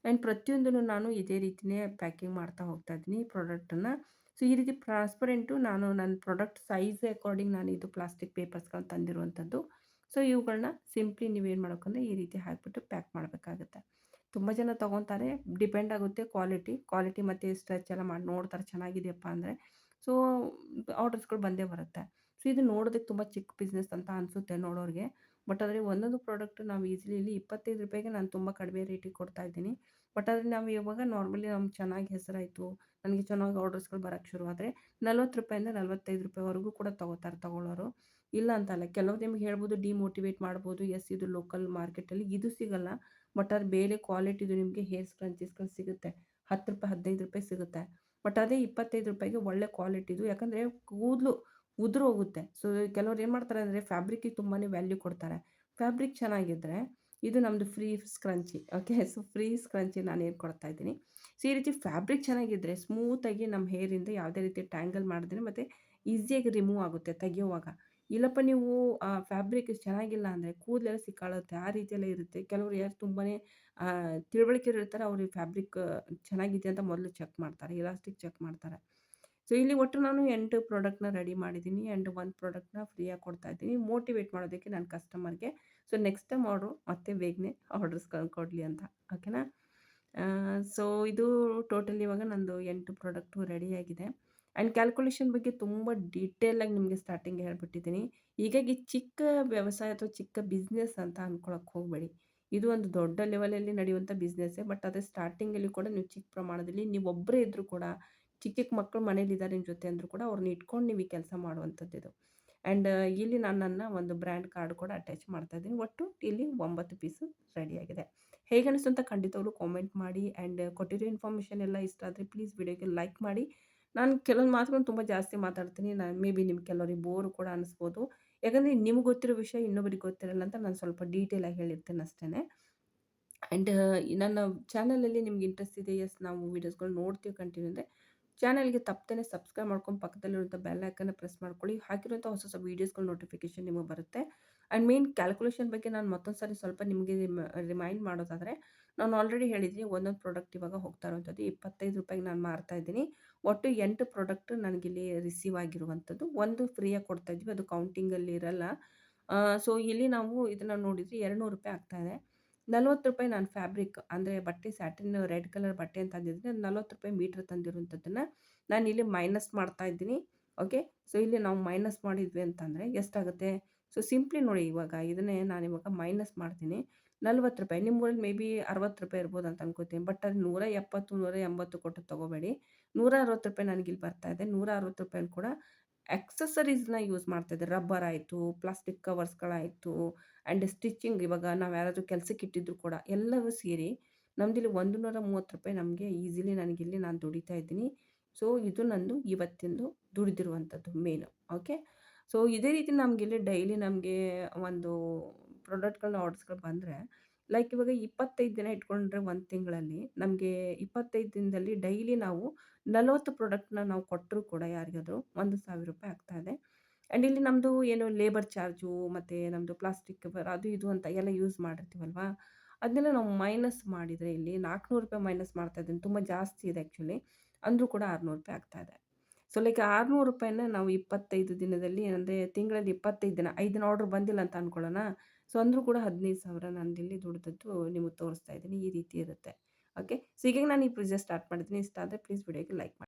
A: ಆ್ಯಂಡ್ ಪ್ರತಿಯೊಂದನ್ನು ನಾನು ಇದೇ ರೀತಿಯೇ ಪ್ಯಾಕಿಂಗ್ ಮಾಡ್ತಾ ಹೋಗ್ತಾ ಇದ್ದೀನಿ ಪ್ರಾಡಕ್ಟನ್ನು ಸೊ ಈ ರೀತಿ ಟ್ರಾನ್ಸ್ಪರೆಂಟು ನಾನು ನನ್ನ ಪ್ರಾಡಕ್ಟ್ ಸೈಜ್ ಅಕಾರ್ಡಿಂಗ್ ನಾನು ಇದು ಪ್ಲಾಸ್ಟಿಕ್ ಪೇಪರ್ಸ್ಗಳು ತಂದಿರುವಂಥದ್ದು ಸೊ ಇವುಗಳನ್ನ ಸಿಂಪ್ಲಿ ನೀವೇನು ಮಾಡ್ಬೇಕಂದ್ರೆ ಈ ರೀತಿ ಹಾಕಿಬಿಟ್ಟು ಪ್ಯಾಕ್ ಮಾಡಬೇಕಾಗುತ್ತೆ. ತುಂಬ ಜನ ತೊಗೊತಾರೆ, ಡಿಪೆಂಡ್ ಆಗುತ್ತೆ ಕ್ವಾಲಿಟಿ. ಕ್ವಾಲಿಟಿ ಮತ್ತು ಸ್ಟ್ರೆಚ್ ಎಲ್ಲ ಮಾಡಿ ನೋಡ್ತಾರೆ ಚೆನ್ನಾಗಿದೆಯಪ್ಪ ಅಂದರೆ. ಸೊ, ಆರ್ಡರ್ಸ್ಗಳು ಬಂದೇ ಬರುತ್ತೆ. ಸೊ, ಇದು ನೋಡೋದಕ್ಕೆ ತುಂಬ ಚಿಕ್ಕ ಬಿಸ್ನೆಸ್ ಅಂತ ಅನಿಸುತ್ತೆ ನೋಡೋರಿಗೆ. ಬಟ್ ಆದರೆ ಒಂದೊಂದು ಪ್ರಾಡಕ್ಟ್ ನಾವು ಈಸಿಲಿ ಇಲ್ಲಿ ಇಪ್ಪತ್ತೈದು ರೂಪಾಯಿಗೆ ನಾನು ತುಂಬ ಕಡಿಮೆ ರೇಟಿಗೆ ಕೊಡ್ತಾ ಇದ್ದೀನಿ. ಬಟ್ ಆದರೆ ನಾವು ಇವಾಗ ನಾರ್ಮಲಿ ನಮ್ಗೆ ಚೆನ್ನಾಗಿ ಹೆಸರಾಯಿತು. ನನಗೆ ಚೆನ್ನಾಗಿ ಆರ್ಡರ್ಸ್ಗಳು ಬರೋಕ್ಕೆ ಶುರು ಆದರೆ ನಲ್ವತ್ತು ರೂಪಾಯಿಂದ ನಲ್ವತ್ತೈದು ರೂಪಾಯಿವರೆಗೂ ಕೂಡ ತೊಗೋತಾರೆ ತೊಗೊಳ್ಳೋರು. ಇಲ್ಲ ಅಂತಲ್ಲ. ಕೆಲವು ನಿಮ್ಗೆ ಹೇಳ್ಬೋದು, ಡಿಮೋಟಿವೇಟ್ ಮಾಡ್ಬೋದು, ಎಸ್, ಇದು ಲೋಕಲ್ ಮಾರ್ಕೆಟಲ್ಲಿ ಇದು ಸಿಗಲ್ಲ, ಬಟ್ ಅದು ಬೇರೆ ಕ್ವಾಲಿಟಿದು ನಿಮಗೆ ಹೇರ್ ಸ್ಕ್ರಂಚೀಸ್ಗಳು ಸಿಗುತ್ತೆ. ಹತ್ತು ರೂಪಾಯಿ, ಹದಿನೈದು ರೂಪಾಯಿ ಸಿಗುತ್ತೆ. ಬಟ್ ಅದೇ ಇಪ್ಪತ್ತೈದು ರೂಪಾಯಿಗೆ ಒಳ್ಳೆ ಕ್ವಾಲಿಟಿದು ಯಾಕಂದರೆ ಕೂದಲು ಉದುರು ಹೋಗುತ್ತೆ. ಸೊ, ಕೆಲವ್ರು ಏನು ಮಾಡ್ತಾರೆ ಅಂದರೆ ಫ್ಯಾಬ್ರಿಕ್ಕಿಗೆ ತುಂಬಾ ವ್ಯಾಲ್ಯೂ ಕೊಡ್ತಾರೆ. ಫ್ಯಾಬ್ರಿಕ್ ಚೆನ್ನಾಗಿದ್ದರೆ ಇದು ನಮ್ಮದು free scrunchie. Okay, so free scrunchie ನಾನು ಏನು ಕೊಡ್ತಾ ಇದ್ದೀನಿ. ಸೊ, ಈ ರೀತಿ ಫ್ಯಾಬ್ರಿಕ್ ಚೆನ್ನಾಗಿದ್ದರೆ ಸ್ಮೂತಾಗಿ ನಮ್ಮ ಹೇರಿಂದ ಯಾವುದೇ ರೀತಿ ಟ್ಯಾಂಗಲ್ ಮಾಡಿದ್ರೆ ಮತ್ತು ಈಸಿಯಾಗಿ ರಿಮೂವ್ ಆಗುತ್ತೆ ತೆಗೆಯುವಾಗ. ಇಲ್ಲಪ್ಪ ನೀವು ಫ್ಯಾಬ್ರಿಕ್ ಚೆನ್ನಾಗಿಲ್ಲ ಅಂದರೆ ಕೂದಲೆಲ್ಲ ಸಿಕ್ಕಾಳುತ್ತೆ, ಆ ರೀತಿಯೆಲ್ಲ ಇರುತ್ತೆ. ಕೆಲವರು ಯಾರು ತುಂಬಾ ತಿಳುವಳಿಕೆ ಇರ್ತಾರೆ ಅವ್ರಿಗೆ ಫ್ಯಾಬ್ರಿಕ್ ಚೆನ್ನಾಗಿದೆ ಅಂತ ಮೊದಲು ಚೆಕ್ ಮಾಡ್ತಾರೆ ಇಲಾಸ್ಟಿಕ್ ಚೆಕ್ ಮಾಡ್ತಾರೆ. ಸೊ ಇಲ್ಲಿ ಒಟ್ಟು ನಾನು ಎಂಟು ಪ್ರಾಡಕ್ಟ್ನ ರೆಡಿ ಮಾಡಿದ್ದೀನಿ ಆ್ಯಂಡ್ ಒಂದು ಪ್ರಾಡಕ್ಟ್ನ ಫ್ರೀಯಾಗಿ ಕೊಡ್ತಾ ಇದ್ದೀನಿ. ಮೋಟಿವೇಟ್ ಮಾಡೋದಕ್ಕೆ ನನ್ನ ಕಸ್ಟಮರ್ಗೆ ಸೊ ನೆಕ್ಸ್ಟ್ ಟೈಮ್ ಆರ್ಡ್ರು ಮತ್ತೆ ಬೇಗನೆ ಆರ್ಡರ್ಸ್ ಕೊಡಲಿ ಅಂತ. ಓಕೆನಾ ಸೊ ಇದು ಟೋಟಲ್ ಇವಾಗ ನಂದು ಎಂಟು ಪ್ರಾಡಕ್ಟು ರೆಡಿಯಾಗಿದೆ ಆ್ಯಂಡ್ ಕ್ಯಾಲ್ಕುಲೇಷನ್ ಬಗ್ಗೆ ತುಂಬ ಡೀಟೇಲಾಗಿ ನಿಮಗೆ ಸ್ಟಾರ್ಟಿಂಗ್ ಹೇಳ್ಬಿಟ್ಟಿದ್ದೀನಿ. ಹೀಗಾಗಿ ಚಿಕ್ಕ ವ್ಯವಸಾಯ ಅಥವಾ ಚಿಕ್ಕ ಬಿಸ್ನೆಸ್ ಅಂತ ಅಂದ್ಕೊಳಕ್ಕೆ ಹೋಗಬೇಡಿ. ಇದು ಒಂದು ದೊಡ್ಡ ಲೆವೆಲಲ್ಲಿ ನಡೆಯುವಂಥ ಬಿಸ್ನೆಸ್ಸೇ ಬಟ್ ಅದೇ ಸ್ಟಾರ್ಟಿಂಗಲ್ಲಿ ಕೂಡ ನೀವು ಚಿಕ್ಕ ಪ್ರಮಾಣದಲ್ಲಿ ನೀವು ಒಬ್ಬರೇ ಇದ್ದರೂ ಕೂಡ ಚಿಕ್ಕ ಚಿಕ್ಕ ಮಕ್ಕಳು ಮನೇಲಿದ್ದಾರೆ ನಿಮ್ಮ ಜೊತೆ ಅಂದರೂ ಕೂಡ ಅವ್ರನ್ನ ಇಟ್ಕೊಂಡು ನೀವು ಈ ಕೆಲಸ ಮಾಡುವಂಥದ್ದು ಇದು. ಆ್ಯಂಡ್ ಇಲ್ಲಿ ನಾನು ನನ್ನ ಒಂದು ಬ್ರ್ಯಾಂಡ್ ಕಾರ್ಡ್ ಕೂಡ ಅಟ್ಯಾಚ್ ಮಾಡ್ತಾ ಇದ್ದೀನಿ. ಒಟ್ಟು ಇಲ್ಲಿ ಒಂಬತ್ತು ಪೀಸು ರೆಡಿಯಾಗಿದೆ ಹೇಗೆ ಅನಿಸ್ತು ಅಂತ ಖಂಡಿತವಾಗ್ಲೂ ಕಾಮೆಂಟ್ ಮಾಡಿ. ಆ್ಯಂಡ್ ಕೊಟ್ಟಿರೋ ಇನ್ಫಾರ್ಮೇಷನ್ ಎಲ್ಲ ಇಷ್ಟ ಆದರೆ ಪ್ಲೀಸ್ ವಿಡಿಯೋಗೆ ಲೈಕ್ ಮಾಡಿ. ನಾನು ಕೆಲವೊಂದು ಮಾತುಗಳನ್ನು ತುಂಬ ಜಾಸ್ತಿ ಮಾತಾಡ್ತೀನಿ. ನಾನು ಮೇ ಬಿ ನಿಮ್ಗೆ ಕೆಲವರಿಗೆ ಬೋರು ಕೂಡ ಅನಿಸ್ಬೋದು. ಯಾಕಂದರೆ ನಿಮ್ಗೆ ಗೊತ್ತಿರೋ ವಿಷಯ ಇನ್ನೊಬ್ಬರಿಗೆ ಗೊತ್ತಿರಲ್ಲ ಅಂತ ನಾನು ಸ್ವಲ್ಪ ಡೀಟೇಲಾಗಿ ಹೇಳಿರ್ತೇನೆ ಅಷ್ಟೇ ಆ್ಯಂಡ್ ನನ್ನ ಚಾನಲಲ್ಲಿ ನಿಮ್ಗೆ ಇಂಟ್ರೆಸ್ಟ್ ಇದೆ ಎಸ್ ನಾವು ವೀಡಿಯೋಸ್ಗಳು ನೋಡ್ತೀವಿ ಕಂಟಿನ್ಯೂ ಅಂದರೆ ಚಾನಲ್ಗೆ ತಪ್ಪದೇ ಸಬ್ಸ್ಕ್ರೈಬ್ ಮಾಡ್ಕೊಂಡು ಪಕ್ಕದಲ್ಲಿರುವಂಥ ಬೆಲ್ ಐಕನ್ನ ಪ್ರೆಸ್ ಮಾಡ್ಕೊಳ್ಳಿ. ಹಾಕಿರುವಂಥ ಹೊಸ ಹೊಸ ವೀಡಿಯೋಸ್ಗಳ ನೋಟಿಫಿಕೇಷನ್ ನಿಮಗೆ ಬರುತ್ತೆ. ಆ್ಯಂಡ್ ಮೇನ್ ಕ್ಯಾಲ್ಕುಲೇಷನ್ ಬಗ್ಗೆ ನಾನು ಮತ್ತೊಂದು ಸಾರಿ ಸ್ವಲ್ಪ ನಿಮಗೆ ರಿಮೈಂಡ್ ಮಾಡೋದಾದರೆ ನಾನು ಆಲ್ರೆಡಿ ಹೇಳಿದ್ದೀನಿ ಒಂದೊಂದು ಪ್ರಾಡಕ್ಟ್ ಇವಾಗ ಹೋಗ್ತಾ ಇರುವಂಥದ್ದು. ಇಪ್ಪತ್ತೈದು ರೂಪಾಯಿಗೆ ನಾನು ಮಾರ್ತಾ ಇದ್ದೀನಿ. ಒಟ್ಟು ಎಂಟು ಪ್ರಾಡಕ್ಟ್ ನನಗಿಲ್ಲಿ ರಿಸೀವ್ ಆಗಿರುವಂಥದ್ದು. ಒಂದು ಫ್ರೀಯಾಗಿ ಕೊಡ್ತಾ ಇದ್ವಿ. ಅದು ಕೌಂಟಿಂಗಲ್ಲಿ ಇರಲ್ಲ. ಸೊ ಇಲ್ಲಿ ನಾವು ಇದನ್ನು ನೋಡಿದರೆ ಎರಡುನೂರು ರೂಪಾಯಿ ರೂಪಾಯಿ ಆಗ್ತಾಯಿದೆ ನಲ್ವತ್ತು ರೂಪಾಯಿ ನಾನು ಫ್ಯಾಬ್ರಿಕ್ ಅಂದರೆ ಬಟ್ಟೆ ಸ್ಯಾಟಿನ್ ರೆಡ್ ಕಲರ್ ಬಟ್ಟೆ ಅಂತ ಅಂದಿದ್ದೀನಿ. ಅದು ನಲ್ವತ್ತು ರೂಪಾಯಿ ಮೀಟ್ರ್ ತಂದಿರುವಂಥದ್ದನ್ನು ನಾನು ಇಲ್ಲಿ ಮೈನಸ್ ಮಾಡ್ತಾ ಇದ್ದೀನಿ. ಓಕೆ ಸೊ ಇಲ್ಲಿ ನಾವು ಮೈನಸ್ ಮಾಡಿದ್ವಿ ಅಂತಂದರೆ ಎಷ್ಟಾಗುತ್ತೆ? ಸೊ ಸಿಂಪ್ಲಿ ನೋಡಿ ಇವಾಗ ಇದನ್ನೇ ನಾನು ಇವಾಗ ಮೈನಸ್ ಮಾಡ್ತೀನಿ. ನಲ್ವತ್ತು ರೂಪಾಯಿ. ನಿಮ್ಮೂರಲ್ಲಿ ಮೇ ಬಿ ಅರವತ್ತು ರೂಪಾಯಿ ಇರ್ಬೋದು ಅಂತ ಅನ್ಕೋತೀನಿ. ಬಟ್ ಅದು ನೂರ ಎಪ್ಪತ್ತು, ನೂರ ಎಂಬತ್ತು ಕೊಟ್ಟು ತೊಗೋಬೇಡಿ. ನೂರ ಅರವತ್ತು ರೂಪಾಯಿ ನನಗಿಲ್ಲಿ ಬರ್ತಾ ಇದೆ. ನೂರ ಅರವತ್ತು ರೂಪಾಯಿ ಕೂಡ ಎಕ್ಸಸರೀಸ್ನ ಯೂಸ್ ಮಾಡ್ತಾ ಇದ್ದಾರೆ ರಬ್ಬರ್ ಆಯಿತು ಪ್ಲಾಸ್ಟಿಕ್ ಕವರ್ಸ್ಗಳಾಯಿತು ಆ್ಯಂಡ್ ಸ್ಟಿಚಿಂಗ್ ಇವಾಗ ನಾವು ಯಾರಾದರೂ ಕೆಲಸಕ್ಕೆ ಇಟ್ಟಿದ್ರು ಕೂಡ ಎಲ್ಲವೂ ಸೇರಿ ನಮ್ಮದಿಲ್ಲಿ ಒಂದು ನೂರ ಮೂವತ್ತು ರೂಪಾಯಿ ನಮಗೆ ಈಸಿಲಿ ನನಗಿಲ್ಲಿ ನಾನು ದುಡಿತಾ ಇದ್ದೀನಿ. ಸೊ ಇದು ನಂದು ಇವತ್ತಿಂದು ದುಡಿದಿರುವಂಥದ್ದು ಮೇನು ಓಕೆ ಸೊ ಇದೇ ರೀತಿ ನಮಗಿಲ್ಲಿ ಡೈಲಿ ನಮಗೆ ಒಂದು ಪ್ರಾಡಕ್ಟ್ಗಳನ್ನ ಆರ್ಡರ್ಸ್ಗಳು ಬಂದರೆ ಲೈಕ್ ಇವಾಗ ಇಪ್ಪತ್ತೈದು ದಿನ ಇಟ್ಕೊಂಡ್ರೆ ಒಂದು ತಿಂಗಳಲ್ಲಿ ನಮಗೆ ಇಪ್ಪತ್ತೈದು ದಿನದಲ್ಲಿ ಡೈಲಿ ನಾವು ನಲವತ್ತು ಪ್ರಾಡಕ್ಟ್ನ ನಾವು ಕೊಟ್ಟರು ಕೂಡ ಯಾರಿಗಾದರೂ ಒಂದು ಸಾವಿರ ರೂಪಾಯಿ ಆಗ್ತಾ ಇದೆ. ಆ್ಯಂಡ್ ಇಲ್ಲಿ ನಮ್ಮದು ಏನು ಲೇಬರ್ ಚಾರ್ಜು ಮತ್ತು ನಮ್ಮದು ಪ್ಲಾಸ್ಟಿಕ್ ಅದು ಇದು ಅಂತ ಎಲ್ಲ ಯೂಸ್ ಮಾಡಿರ್ತೀವಲ್ವಾ? ಅದನ್ನೆಲ್ಲ ನಾವು ಮೈನಸ್ ಮಾಡಿದರೆ ಇಲ್ಲಿ ನಾಲ್ಕುನೂರು ರೂಪಾಯಿ ಮೈನಸ್ ಮಾಡ್ತಾ ಇದ್ದೀನಿ, ತುಂಬ ಜಾಸ್ತಿ ಇದೆ ಆ್ಯಕ್ಚುಲಿ ಅಂದರೂ ಕೂಡ ಆರುನೂರು ರೂಪಾಯಿ ಆಗ್ತಾ ಇದೆ. ಸೊ ಲೈಕ್ ಆರುನೂರು ರೂಪಾಯಿನ ನಾವು ಇಪ್ಪತ್ತೈದು ದಿನದಲ್ಲಿ, ಅಂದರೆ ತಿಂಗಳಲ್ಲಿ ಇಪ್ಪತ್ತೈದು ದಿನ, ಐದು ದಿನ ಆರ್ಡ್ರ್ ಬಂದಿಲ್ಲ ಅಂತ ಅಂದ್ಕೊಳ್ಳೋಣ ಸೊ, ಅಂದರೂ ಕೂಡ ಹದಿನೈದು ಸಾವಿರ ಇಲ್ಲಿ ದುಡ್ದದ್ದು ನಿಮಗೆ ತೋರಿಸ್ತಾ ಇದ್ದೀನಿ, ಈ ರೀತಿ ಇರುತ್ತೆ. ಓಕೆ? ಸೊ ಈಗ ನಾನು ಈ ಪ್ರೊಸೆಸ್ ಸ್ಟಾರ್ಟ್ ಮಾಡಿದ್ದೀನಿ. ಇಷ್ಟ ಆದರೆ ಪ್ಲೀಸ್ ವಿಡಿಯೋಗೆ ಲೈಕ್ ಮಾಡಿ.